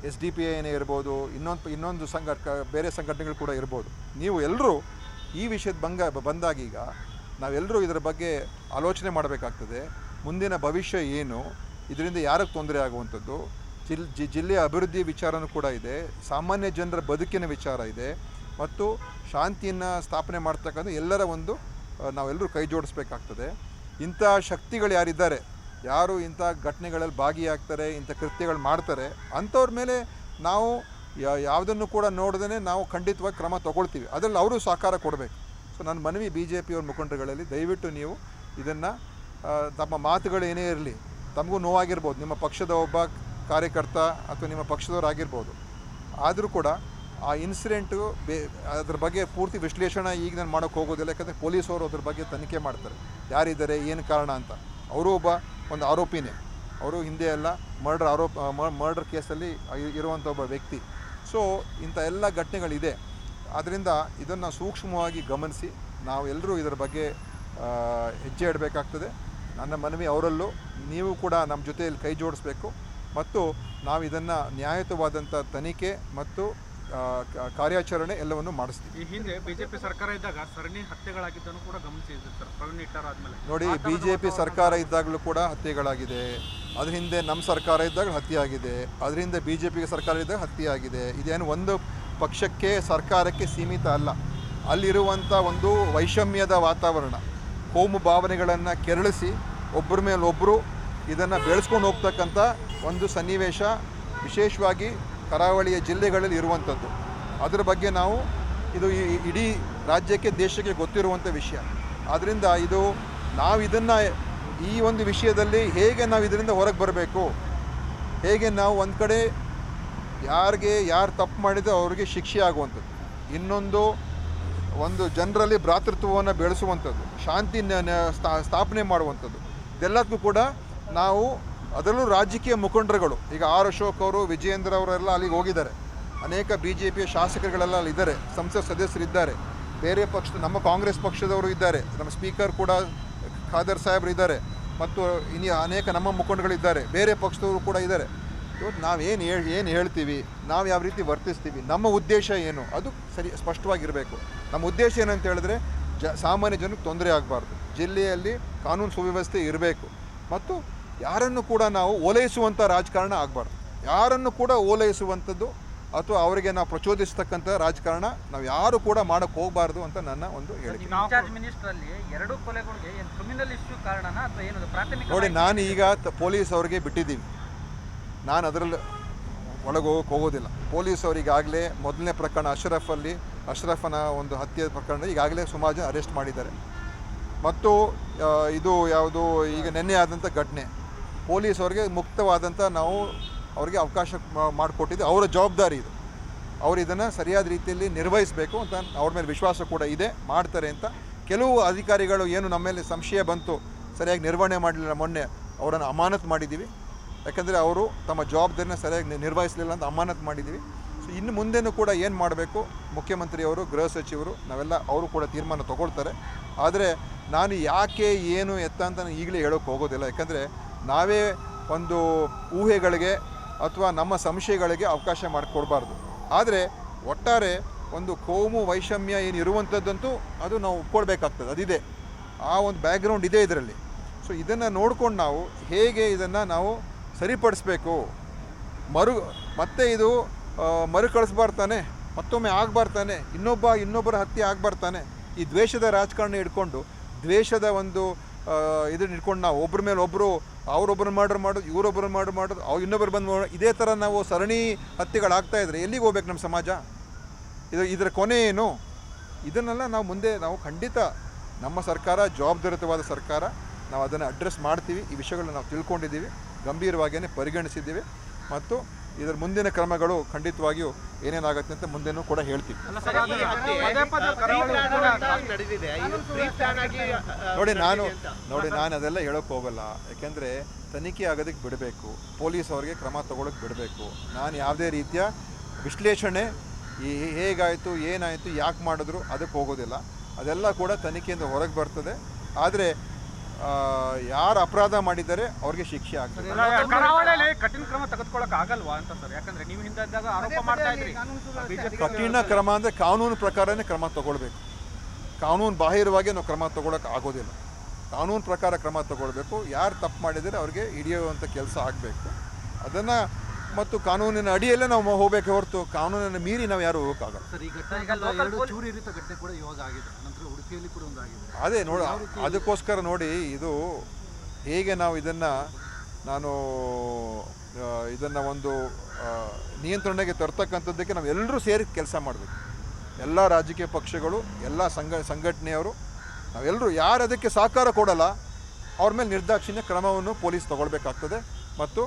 ಎಸ್ ಡಿ ಪಿ ಏನೇ ಇರ್ಬೋದು, ಇನ್ನೊಂದು ಇನ್ನೊಂದು ಸಂಘ ಬೇರೆ ಸಂಘಟನೆಗಳು ಕೂಡ ಇರ್ಬೋದು. ನೀವು ಎಲ್ಲರೂ ಈ ವಿಷಯದ ಬಂಗ ಬಂದಾಗೀಗ ನಾವೆಲ್ಲರೂ ಇದರ ಬಗ್ಗೆ ಆಲೋಚನೆ ಮಾಡಬೇಕಾಗ್ತದೆ. ಮುಂದಿನ ಭವಿಷ್ಯ ಏನು, ಇದರಿಂದ ಯಾರಿಗೆ ತೊಂದರೆ ಆಗುವಂಥದ್ದು? ಜಿಲ್, ಜಿ, ಜಿಲ್ಲೆಯ ಅಭಿವೃದ್ಧಿ ವಿಚಾರನೂ ಕೂಡ ಇದೆ. ಸಾಮಾನ್ಯ ಜನರ ಬದುಕಿನ ವಿಚಾರ ಇದೆ. ಮತ್ತು ಶಾಂತಿಯನ್ನು ಸ್ಥಾಪನೆ ಮಾಡ್ತಕ್ಕಂಥ ಎಲ್ಲರ ಒಂದು ನಾವೆಲ್ಲರೂ ಕೈ ಜೋಡಿಸ್ಬೇಕಾಗ್ತದೆ. ಇಂಥ ಶಕ್ತಿಗಳು ಯಾರಿದ್ದಾರೆ? ಯಾರು ಇಂಥ ಘಟನೆಗಳಲ್ಲಿ ಭಾಗಿಯಾಗ್ತಾರೆ, ಇಂಥ ಕೃತ್ಯಗಳು ಮಾಡ್ತಾರೆ, ಅಂಥವ್ರ ಮೇಲೆ ನಾವು ಯಾವುದನ್ನು ಕೂಡ ನೋಡ್ದೇ ನಾವು ಖಂಡಿತವಾಗಿ ಕ್ರಮ ತಗೊಳ್ತೀವಿ. ಅದರಲ್ಲಿ ಅವರು ಸಹಕಾರ ಕೊಡಬೇಕು. ಸೊ ನನ್ನ ಮನವಿ ಬಿ ಜೆ ಪಿಯವ್ರ ಮುಖಂಡರುಗಳಲ್ಲಿ, ದಯವಿಟ್ಟು ನೀವು ಇದನ್ನು ತಮ್ಮ ಮಾತುಗಳು ಏನೇ ಇರಲಿ, ತಮಗೂ ನೋವಾಗಿರ್ಬೋದು. ನಿಮ್ಮ ಪಕ್ಷದ ಒಬ್ಬ ಕಾರ್ಯಕರ್ತ ಅಥವಾ ನಿಮ್ಮ ಪಕ್ಷದವರಾಗಿರ್ಬೋದು ಆದರೂ ಕೂಡ ಆ ಇನ್ಸಿಡೆಂಟು ಬೇ, ಅದ್ರ ಬಗ್ಗೆ ಪೂರ್ತಿ ವಿಶ್ಲೇಷಣೆ ಈಗ ನಾನು ಮಾಡೋಕ್ಕೆ ಹೋಗೋದಿಲ್ಲ. ಯಾಕಂದರೆ ಪೊಲೀಸವರು ಅದ್ರ ಬಗ್ಗೆ ತನಿಖೆ ಮಾಡ್ತಾರೆ. ಯಾರಿದ್ದಾರೆ, ಏನು ಕಾರಣ ಅಂತ. ಅವರು ಒಬ್ಬ ಒಂದು ಆರೋಪಿನೇ. ಅವರು ಹಿಂದೆ ಎಲ್ಲ ಮರ್ಡರ್ ಆರೋಪ ಮರ್ಡರ್ ಕೇಸಲ್ಲಿ ಇರುವಂಥ ಒಬ್ಬ ವ್ಯಕ್ತಿ. ಸೊ ಇಂಥ ಎಲ್ಲ ಘಟನೆಗಳಿದೆ. ಆದ್ದರಿಂದ ಇದನ್ನು ಸೂಕ್ಷ್ಮವಾಗಿ ಗಮನಿಸಿ, ನಾವು ಎಲ್ಲರೂ ಇದರ ಬಗ್ಗೆ ಹೆಜ್ಜೆ ಇಡಬೇಕಾಗ್ತದೆ. ನನ್ನ ಮನವಿ ಅವರಲ್ಲೂ, ನೀವು ಕೂಡ ನಮ್ಮ ಜೊತೆಯಲ್ಲಿ ಕೈ ಜೋಡಿಸ್ಬೇಕು. ಮತ್ತು ನಾವು ಇದನ್ನು ನ್ಯಾಯಯುತವಾದಂಥ ತನಿಖೆ ಮತ್ತು ಕಾರ್ಯಾಚರಣೆ ಎಲ್ಲವನ್ನು ಮಾಡಿಸ್ತೀವಿ. ಈ ಹಿಂದೆ ಬಿಜೆಪಿ ಸರ್ಕಾರ ಇದ್ದಾಗ ಸರಣಿ ಹತ್ಯೆಗಳಾಗಿದ್ದನ್ನು ಕೂಡ ಗಮನಿಸಿದ್ರು ಸರ್ ಪ್ರವೀಣ್ ನಿಟ್ಟಾರ್ ಆದ್ಮೇಲೆ ನೋಡಿ ಬಿ ಜೆ ಪಿ ಸರ್ಕಾರ ಇದ್ದಾಗಲೂ ಕೂಡ ಹತ್ಯೆಗಳಾಗಿದೆ. ಅದ್ರ ಹಿಂದೆ ನಮ್ಮ ಸರ್ಕಾರ ಇದ್ದಾಗ ಹತ್ಯೆ ಆಗಿದೆ ಅದರಿಂದ ಬಿ ಜೆ ಪಿಗೆ ಸರ್ಕಾರ ಇದ್ದಾಗ ಹತ್ಯೆ ಆಗಿದೆ ಇದೇನು ಒಂದು ಪಕ್ಷಕ್ಕೆ ಸರ್ಕಾರಕ್ಕೆ ಸೀಮಿತ ಅಲ್ಲ. ಅಲ್ಲಿರುವಂಥ ಒಂದು ವೈಷಮ್ಯದ ವಾತಾವರಣ ಕೋಮು ಭಾವನೆಗಳನ್ನು ಕೆರಳಿಸಿ ಒಬ್ಬರ ಮೇಲೊಬ್ಬರು ಇದನ್ನು ಬೆಳೆಸ್ಕೊಂಡು ಹೋಗ್ತಕ್ಕಂಥ ಒಂದು ಸನ್ನಿವೇಶ ವಿಶೇಷವಾಗಿ ಕರಾವಳಿಯ ಜಿಲ್ಲೆಗಳಲ್ಲಿ ಇರುವಂಥದ್ದು. ಅದರ ಬಗ್ಗೆ ನಾವು ಇದು ಇಡೀ ರಾಜ್ಯಕ್ಕೆ ದೇಶಕ್ಕೆ ಗೊತ್ತಿರುವಂಥ ವಿಷಯ. ಆದ್ದರಿಂದ ಇದು ನಾವು ಇದನ್ನು ಈ ಒಂದು ವಿಷಯದಲ್ಲಿ ಹೇಗೆ ನಾವು ಇದರಿಂದ ಹೊರಗೆ ಬರಬೇಕು? ಹೇಗೆ ನಾವು ಒಂದು ಕಡೆ ಯಾರಿಗೆ ಯಾರು ತಪ್ಪು ಮಾಡಿದ್ರೆ ಅವ್ರಿಗೆ ಶಿಕ್ಷೆ ಆಗುವಂಥದ್ದು. ಇನ್ನೊಂದು ಒಂದು ಜನರಲ್ಲಿ ಭ್ರಾತೃತ್ವವನ್ನು ಬೆಳೆಸುವಂಥದ್ದು. ಶಾಂತಿ ಸ್ಥಾಪನೆ ಮಾಡುವಂಥದ್ದು. ಇದೆಲ್ಲದಕ್ಕೂ ಕೂಡ ನಾವು ಅದರಲ್ಲೂ ರಾಜಕೀಯ ಮುಖಂಡರುಗಳು, ಈಗ ಆರ್ ಅಶೋಕ್ ಅವರು, ವಿಜಯೇಂದ್ರ ಅವರೆಲ್ಲ ಅಲ್ಲಿಗೆ ಹೋಗಿದ್ದಾರೆ. ಅನೇಕ ಬಿ ಜೆ ಪಿಯ ಶಾಸಕರುಗಳೆಲ್ಲ ಅಲ್ಲಿದ್ದಾರೆ ಸಂಸತ್ ಸದಸ್ಯರಿದ್ದಾರೆ. ಬೇರೆ ಪಕ್ಷ ನಮ್ಮ ಕಾಂಗ್ರೆಸ್ ಪಕ್ಷದವರು ಇದ್ದಾರೆ, ನಮ್ಮ ಸ್ಪೀಕರ್ ಕೂಡ ಖಾದರ್ ಸಾಹೇಬರು ಇದ್ದಾರೆ, ಮತ್ತು ಇನ್ನು ಅನೇಕ ನಮ್ಮ ಮುಖಂಡಗಳಿದ್ದಾರೆ, ಬೇರೆ ಪಕ್ಷದವರು ಕೂಡ ಇದ್ದಾರೆ. ಇವತ್ತು ನಾವೇನು ಹೇಳಿ, ಏನು ಹೇಳ್ತೀವಿ, ನಾವು ಯಾವ ರೀತಿ ವರ್ತಿಸ್ತೀವಿ, ನಮ್ಮ ಉದ್ದೇಶ ಏನು, ಅದು ಸರಿ, ಸ್ಪಷ್ಟವಾಗಿರಬೇಕು. ನಮ್ಮ ಉದ್ದೇಶ ಏನಂತ ಹೇಳಿದ್ರೆ, ಜ, ಸಾಮಾನ್ಯ ಜನಕ್ಕೆ ತೊಂದರೆ ಆಗಬಾರ್ದು. ಜಿಲ್ಲೆಯಲ್ಲಿ ಕಾನೂನು ಸುವ್ಯವಸ್ಥೆ ಇರಬೇಕು. ಮತ್ತು ಯಾರನ್ನು ಕೂಡ ನಾವು ಓಲೈಸುವಂಥ ರಾಜಕಾರಣ ಆಗಬಾರ್ದು. ಯಾರನ್ನು ಕೂಡ ಓಲೈಸುವಂಥದ್ದು ಅಥವಾ ಅವರಿಗೆ ನಾವು ಪ್ರಚೋದಿಸ್ತಕ್ಕಂಥ ರಾಜಕಾರಣ ನಾವು ಯಾರು ಕೂಡ ಮಾಡಕ್ಕೆ ಹೋಗಬಾರ್ದು ಅಂತ ನನ್ನ ಒಂದು ಹೇಳಿಕೆ. ಅಲ್ಲಿ ನೋಡಿ ನಾನು ಈಗ ಪೊಲೀಸ್ ಅವರಿಗೆ ಬಿಟ್ಟಿದ್ದೀನಿ. ನಾನು ಅದರಲ್ಲಿ ಒಳಗೆ ಹೋಗೋಕೆ ಹೋಗೋದಿಲ್ಲ. ಪೊಲೀಸ್ ಅವರಿಗಾಗಲೇ ಮೊದಲನೇ ಪ್ರಕರಣ ಅಶ್ರಫಲ್ಲಿ ಅಶ್ರಫನ ಒಂದು ಹತ್ಯೆ ಪ್ರಕರಣ ಈಗಾಗಲೇ ಸುಮಾರು ಅರೆಸ್ಟ್ ಮಾಡಿದ್ದಾರೆ. ಮತ್ತು ಇದು ಯಾವುದು ಈಗ ನಿನ್ನೆ ಆದಂಥ ಘಟನೆ. ಪೊಲೀಸ್ ಅವರಿಗೆ ಮುಕ್ತವಾದಂಥ ನಾವು ಅವರಿಗೆ ಅವಕಾಶ ಮಾಡಿಕೊಟ್ಟಿದ್ದು. ಅವರ ಜವಾಬ್ದಾರಿ ಇದು. ಅವರು ಇದನ್ನು ಸರಿಯಾದ ರೀತಿಯಲ್ಲಿ ನಿರ್ವಹಿಸಬೇಕು ಅಂತ ಅವ್ರ ಮೇಲೆ ವಿಶ್ವಾಸ ಕೂಡ ಇದೆ, ಮಾಡ್ತಾರೆ ಅಂತ. ಕೆಲವು ಅಧಿಕಾರಿಗಳು ಏನು ನಮ್ಮ ಮೇಲೆ ಸಂಶಯ ಬಂತು, ಸರಿಯಾಗಿ ನಿರ್ವಹಣೆ ಮಾಡಲಿಲ್ಲ ಮೊನ್ನೆ, ಅವರನ್ನು ಅಮಾನತ್ ಮಾಡಿದ್ದೀವಿ. ಯಾಕಂದರೆ ಅವರು ತಮ್ಮ ಜವಾಬ್ದಾರಿನ ಸರಿಯಾಗಿ ನಿರ್ವಹಿಸಲಿಲ್ಲ ಅಂತ ಅಮಾನತ್ ಮಾಡಿದ್ದೀವಿ. ಸೊ ಇನ್ನು ಮುಂದೆನೂ ಕೂಡ ಏನು ಮಾಡಬೇಕು ಮುಖ್ಯಮಂತ್ರಿಯವರು ಗೃಹ ಸಚಿವರು, ನಾವೆಲ್ಲ ಅವರು ಕೂಡ ತೀರ್ಮಾನ ತಗೊಳ್ತಾರೆ. ಆದರೆ ನಾನು ಯಾಕೆ ಏನು ಎತ್ತ ಅಂತ ಈಗಲೇ ಹೇಳೋಕ್ಕೆ ಹೋಗೋದಿಲ್ಲ. ಯಾಕಂದರೆ ನಾವೇ ಒಂದು ಊಹೆಗಳಿಗೆ ಅಥವಾ ನಮ್ಮ ಸಂಶಯಗಳಿಗೆ ಅವಕಾಶ ಮಾಡಿಕೊಡ್ಬಾರ್ದು. ಆದರೆ ಒಟ್ಟಾರೆ ಒಂದು ಕೋಮು ವೈಷಮ್ಯ ಏನು ಇರುವಂಥದ್ದಂತೂ ಅದು ನಾವು ಒಪ್ಕೊಳ್ಬೇಕಾಗ್ತದೆ. ಅದಿದೆ. ಆ ಒಂದು ಬ್ಯಾಕ್ಗ್ರೌಂಡ್ ಇದೆ ಇದರಲ್ಲಿ. ಸೊ ಇದನ್ನು ನೋಡ್ಕೊಂಡು ನಾವು ಹೇಗೆ ಇದನ್ನು ನಾವು ಸರಿಪಡಿಸ್ಬೇಕು? ಮರು, ಮತ್ತೆ ಇದು ಮರುಕಳಿಸ್ಬಾರ್ತಾನೆ ಮತ್ತೊಮ್ಮೆ ಆಗ್ಬಾರ್ತಾನೆ ಇನ್ನೊಬ್ಬ, ಇನ್ನೊಬ್ಬರ ಹತ್ಯೆ ಆಗ್ಬಾರ್ತಾನೆ ಈ ದ್ವೇಷದ ರಾಜಕಾರಣ ಇಟ್ಕೊಂಡು ದ್ವೇಷದ ಒಂದು ಇದನ್ನ ಇಟ್ಕೊಂಡು ನಾವು ಒಬ್ಬರ ಮೇಲೆ ಒಬ್ಬರು ಅವರೊಬ್ಬರು ಮರ್ಡರ್ ಮಾಡೋದು ಇವರೊಬ್ಬರು ಮರ್ಡರ್ ಮಾಡೋದು ಅವ್ರು ಇನ್ನೊಬ್ಬರು ಬಂದು ಇದೇ ಥರ ನಾವು ಸರಣಿ ಹತ್ಯೆಗಳಾಗ್ತಾ ಇದ್ರೆ ಎಲ್ಲಿಗೆ ಹೋಗ್ಬೇಕು ನಮ್ಮ ಸಮಾಜ? ಇದು ಇದರ ಕೊನೆ ಏನು? ಇದನ್ನೆಲ್ಲ ನಾವು ಮುಂದೆ, ನಾವು ಖಂಡಿತ ನಮ್ಮ ಸರ್ಕಾರ ಜವಾಬ್ದಾರಿತವಾದ ಸರ್ಕಾರ, ನಾವು ಅದನ್ನು ಅಡ್ರೆಸ್ ಮಾಡ್ತೀವಿ. ಈ ವಿಷಯಗಳನ್ನ ನಾವು ತಿಳ್ಕೊಂಡಿದ್ದೀವಿ. ಗಂಭೀರವಾಗಿಯೇ ಪರಿಗಣಿಸಿದ್ದೀವಿ. ಮತ್ತು ಇದರ ಮುಂದಿನ ಕ್ರಮಗಳು ಖಂಡಿತವಾಗಿಯೂ ಏನೇನಾಗುತ್ತೆ ಅಂತ ಮುಂದೇನು ಕೂಡ ಹೇಳ್ತೀವಿ. ಪದೇ ಪದೇ ಕರಾವಳಿ ನೋಡಿ ನಾನು ನೋಡಿ ನಾನು ಅದೆಲ್ಲ ಹೇಳೋಕೆ ಹೋಗಲ್ಲ. ಯಾಕೆಂದರೆ ತನಿಖೆ ಆಗೋದಕ್ಕೆ ಬಿಡಬೇಕು. ಪೊಲೀಸ್ ಅವರಿಗೆ ಕ್ರಮ ತಗೊಳಕ್ಕೆ ಬಿಡಬೇಕು. ನಾನು ಯಾವುದೇ ರೀತಿಯ ವಿಶ್ಲೇಷಣೆ ಈ ಹೇಗಾಯಿತು ಏನಾಯಿತು ಯಾಕೆ ಮಾಡಿದ್ರು ಅದಕ್ಕೆ ಹೋಗೋದಿಲ್ಲ. ಅದೆಲ್ಲ ಕೂಡ ತನಿಖೆಯಿಂದ ಹೊರಗೆ ಬರ್ತದೆ. ಆದರೆ ಯಾರು ಅಪರಾಧ ಮಾಡಿದ್ದಾರೆ ಅವ್ರಿಗೆ ಶಿಕ್ಷೆ ಆಗ್ತದೆ. ಕರಾವಳಿಯಲ್ಲಿ ಕಠಿಣ ಕ್ರಮ ತೆಗೆದುಕೊಳ್ಳಕ್ ಆಗಲ್ವಾ ಅಂತ ಸರ್? ಯಾಕಂದ್ರೆ ನೀವು ಹಿಂದೆ ಇದ್ದಾಗ ಆರೋಪ ಮಾಡ್ತಾ ಇದ್ರಿ. ಕಠಿಣ ಕ್ರಮ ಅಂದರೆ ಕಾನೂನು ಪ್ರಕಾರನೇ ಕ್ರಮ ತಗೊಳ್ಬೇಕು. ಕಾನೂನು ಬಾಹಿರವಾಗಿ ನಾವು ಕ್ರಮ ತಗೊಳಕ್ಕೆ ಆಗೋದಿಲ್ಲ. ಕಾನೂನು ಪ್ರಕಾರ ಕ್ರಮ ತಗೊಳ್ಬೇಕು. ಯಾರು ತಪ್ಪು ಮಾಡಿದರೆ ಅವ್ರಿಗೆ ಹಿಡಿಯುವಂಥ ಕೆಲಸ ಆಗಬೇಕು. ಅದನ್ನು ಮತ್ತು ಕಾನೂನಿನ ಅಡಿಯಲ್ಲೇ ನಾವು ಹೋಗಬೇಕು ಹೊರತು ಕಾನೂನನ್ನು ಮೀರಿ ನಾವು ಯಾರು ಹೋಗೋಕ್ಕಾಗಲ್ಲ. ಅದೇ ನೋಡಿ ಅದಕ್ಕೋಸ್ಕರ ನೋಡಿ ಇದು ಹೇಗೆ ನಾವು ಇದನ್ನು ನಾನು ಇದನ್ನು ಒಂದು ನಿಯಂತ್ರಣಕ್ಕೆ ತರ್ತಕ್ಕಂಥದ್ದಕ್ಕೆ ನಾವು ಎಲ್ಲರೂ ಸೇರಿ ಕೆಲಸ ಮಾಡಬೇಕು. ಎಲ್ಲ ರಾಜಕೀಯ ಪಕ್ಷಗಳು ಎಲ್ಲ ಸಂಘ ಸಂಘಟನೆಯವರು ನಾವೆಲ್ಲರೂ ಯಾರು ಅದಕ್ಕೆ ಸಹಕಾರ ಕೊಡಲ್ಲ ಅವ್ರ ಮೇಲೆ ನಿರ್ದಾಕ್ಷಿಣ್ಯ ಕ್ರಮವನ್ನು ಪೊಲೀಸ್ ತಗೊಳ್ಬೇಕಾಗ್ತದೆ. ಮತ್ತು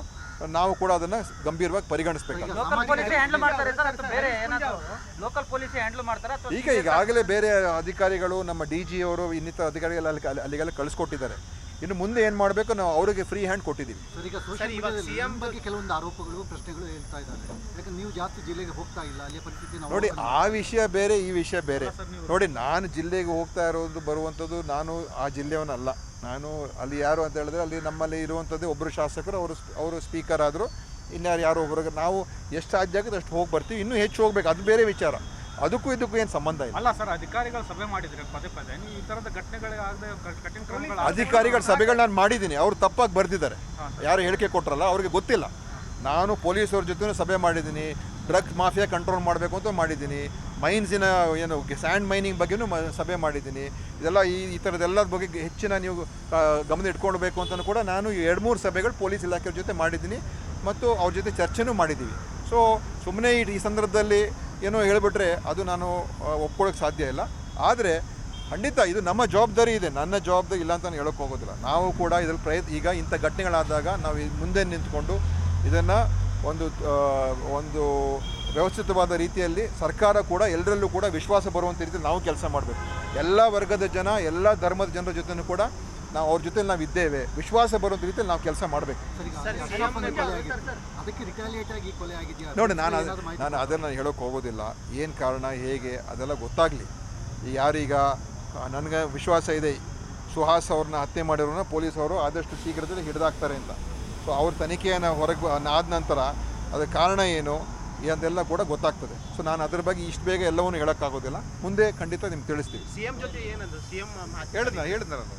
ನಾವು ಕೂಡ ಅದನ್ನ ಗಂಭೀರವಾಗಿ ಪರಿಗಣಿಸ್ಬೇಕು ಲೋಕಲ್ ಪೊಲೀಸ್ ಹ್ಯಾಂಡಲ್ ಮಾಡ್ತಾರೆ ಸರ್ ಬೇರೆ ಏನಾದ್ರು? ಲೋಕಲ್ ಪೊಲೀಸ್ ಹ್ಯಾಂಡಲ್ ಮಾಡ್ತಾರೆ ಅಥವಾ ಈಗ ಈಗಾಗಲೇ ಬೇರೆ ಅಧಿಕಾರಿಗಳು ನಮ್ಮ ಡಿ ಜಿ ಅವರು ಇನ್ನಿತರ ಅಧಿಕಾರಿಗಳು ಅಲ್ಲಿ ಅಲ್ಲಿ- ಅಲ್ಲಿಗೆಲ್ಲ ಕಳಿಸ್ಕೊಟ್ಟಿದ್ದಾರೆ. ಇನ್ನು ಮುಂದೆ ಏನು ಮಾಡಬೇಕು? ನಾವು ಅವರಿಗೆ ಫ್ರೀ ಹ್ಯಾಂಡ್ ಕೊಟ್ಟಿದ್ದೀವಿ. ಸರ್ ಈಗ ಸೋಷಿಯಲ್ ಬಗ್ಗೆ ಕೆಲವೊಂದು ಆರೋಪಗಳು ಪ್ರಶ್ನೆಗಳು ಹೇಳ್ತಾ ಇದ್ದಾರೆ. ಯಾಕಂದ್ರೆ ನೀವು ಜಾಸ್ತಿ ಜಿಲ್ಲೆಗೆ ಹೋಗ್ತಾ ಇಲ್ಲ ಅಲ್ಲಿ ಪರಿಸ್ಥಿತಿ ನೋಡಿ ಆ ವಿಷಯ ಬೇರೆ ಈ ವಿಷಯ ಬೇರೆ. ನೋಡಿ ನಾನು ಜಿಲ್ಲೆಗೆ ಹೋಗ್ತಾ ಇರೋದು ಬರುವಂಥದ್ದು ನಾನು ಆ ಜಿಲ್ಲೆಯವನಲ್ಲ. ನಾನು ಅಲ್ಲಿ ಯಾರು ಅಂತ ಹೇಳಿದ್ರೆ ಅಲ್ಲಿ ನಮ್ಮಲ್ಲಿ ಇರುವಂಥದ್ದೇ ಒಬ್ಬರು ಶಾಸಕರು ಅವರು ಅವರು ಸ್ಪೀಕರ್ ಆದರು. ಇನ್ಯಾರು ಯಾರೋ ಒಬ್ಬರು ನಾವು ಎಷ್ಟು ಸಾಧ್ಯ ಆಗುತ್ತೆ ಅಷ್ಟು ಹೋಗಿ ಬರ್ತೀವಿ. ಇನ್ನೂ ಹೆಚ್ಚು ಹೋಗ್ಬೇಕು. ಅದು ಬೇರೆ ವಿಚಾರ. ಅದಕ್ಕೂ ಇದಕ್ಕೂ ಏನು ಸಂಬಂಧ ಇಲ್ಲ. ಅಲ್ಲ ಸರ್ ಅಧಿಕಾರಿಗಳು ಸಭೆ ಮಾಡಿದ್ರೆ ಪದೇ ಪದೇ. ನೀವು ಈ ಘಟನೆಗಳಾಗದೆ ಕಠಿಣ ಕ್ರಮಗಳು ಅಧಿಕಾರಿಗಳ ಸಭೆಗಳು ನಾನು ಮಾಡಿದ್ದೀನಿ. ಅವರು ತಪ್ಪಾಗಿ ಬರೆದಿದ್ದಾರೆ. ಯಾರು ಹೇಳಿಕೆ ಕೊಟ್ಟರಲ್ಲ ಅವ್ರಿಗೆ ಗೊತ್ತಿಲ್ಲ. ನಾನು ಪೊಲೀಸವ್ರ ಜೊತೆ ಸಭೆ ಮಾಡಿದ್ದೀನಿ. ಡ್ರಗ್ಸ್ ಮಾಫಿಯಾ ಕಂಟ್ರೋಲ್ ಮಾಡಬೇಕು ಅಂತ ಮಾಡಿದ್ದೀನಿ. ಮೈನ್ಸಿನ ಏನು ಸ್ಯಾಂಡ್ ಮೈನಿಂಗ್ ಬಗ್ಗೆನೂ ಮ, ಸಭೆ ಮಾಡಿದ್ದೀನಿ. ಇದೆಲ್ಲ ಈ ಈ ಥರದ್ದೆಲ್ಲದ ಬಗ್ಗೆ ಹೆಚ್ಚಿನ ನೀವು ಗಮನ ಇಟ್ಕೊಳ್ಬೇಕು ಅಂತಲೂ ಕೂಡ ನಾನು ಎರಡು ಮೂರು ಸಭೆಗಳು ಪೊಲೀಸ್ ಇಲಾಖೆಯ ಜೊತೆ ಮಾಡಿದ್ದೀನಿ ಮತ್ತು ಅವ್ರ ಜೊತೆ ಚರ್ಚೆನೂ ಮಾಡಿದ್ದೀವಿ. ಸೊ ಸುಮ್ಮನೆ ಈ ಈ ಸಂದರ್ಭದಲ್ಲಿ ಏನೋ ಹೇಳಿಬಿಟ್ರೆ ಅದು ನಾನು ಒಪ್ಕೊಳ್ಳೋಕೆ ಸಾಧ್ಯ ಇಲ್ಲ. ಆದರೆ, ಖಂಡಿತ ಇದು ನಮ್ಮ ಜವಾಬ್ದಾರಿ ಇದೆ. ನನ್ನ ಜವಾಬ್ದಾರಿ ಇಲ್ಲ ಅಂತ ನಾನು ಹೇಳೋಕೆ ಹೋಗೋದಿಲ್ಲ. ನಾವು ಕೂಡ ಇದರಲ್ಲಿ ಪ್ರಯತ್ನ, ಈಗ ಇಂಥ ಘಟನೆಗಳಾದಾಗ ನಾವು ಮುಂದೆ ನಿಂತ್ಕೊಂಡು ಇದನ್ನು ಒಂದು ಒಂದು ವ್ಯವಸ್ಥಿತವಾದ ರೀತಿಯಲ್ಲಿ ಸರ್ಕಾರ ಕೂಡ ಎಲ್ಲರಲ್ಲೂ ಕೂಡ ವಿಶ್ವಾಸ ಬರುವಂಥ ರೀತಿಯಲ್ಲಿ ನಾವು ಕೆಲಸ ಮಾಡಬೇಕು. ಎಲ್ಲ ವರ್ಗದ ಜನ ಎಲ್ಲ ಧರ್ಮದ ಜನರ ಜೊತೆನೂ ಕೂಡ ನಾವು ಅವ್ರ ಜೊತೆ ನಾವು ಇದ್ದೇವೆ. ವಿಶ್ವಾಸ ಬರುವಂಥ ರೀತಿಯಲ್ಲಿ ನಾವು ಕೆಲಸ ಮಾಡಬೇಕು. ನೋಡಿ ನಾನು ನಾನು ಅದನ್ನು ಹೇಳೋಕೆ ಹೋಗೋದಿಲ್ಲ. ಏನು ಕಾರಣ ಹೇಗೆ ಅದೆಲ್ಲ ಗೊತ್ತಾಗಲಿ. ಯಾರೀಗ ನನಗೆ ವಿಶ್ವಾಸ ಇದೆ. ಸುಹಾಸ್ ಅವ್ರನ್ನ ಹತ್ಯೆ ಮಾಡಿರೋನ ಪೊಲೀಸ್ ಅವರು ಆದಷ್ಟು ಶೀಘ್ರದಲ್ಲಿ ಹಿಡಿದಾಕ್ತಾರೆ ಅಂತ. ಸೊ ಅವ್ರ ತನಿಖೆಯನ್ನು ಹೊರಗೆ ಆದ ನಂತರ ಅದರ ಕಾರಣ ಏನು? ಅದೆಲ್ಲ ಕೂಡ ಗೊತ್ತಾಗ್ತದೆ. ಸೊ ನಾನು ಅದ್ರ ಬಗ್ಗೆ ಇಷ್ಟು ಬೇಗ ಎಲ್ಲವನ್ನು ಹೇಳೋಕ್ಕಾಗೋದಿಲ್ಲ. ಮುಂದೆ ಖಂಡಿತ ನಿಮ್ಗೆ ತಿಳಿಸ್ತೀವಿ. ಸಿಎಂ ಜೊತೆ ಏನಂದ್ರೆ? ಸಿಎಂ ಹೇಳಿದ್ನ ಹೇಳಿದ್ನ ನಾನು.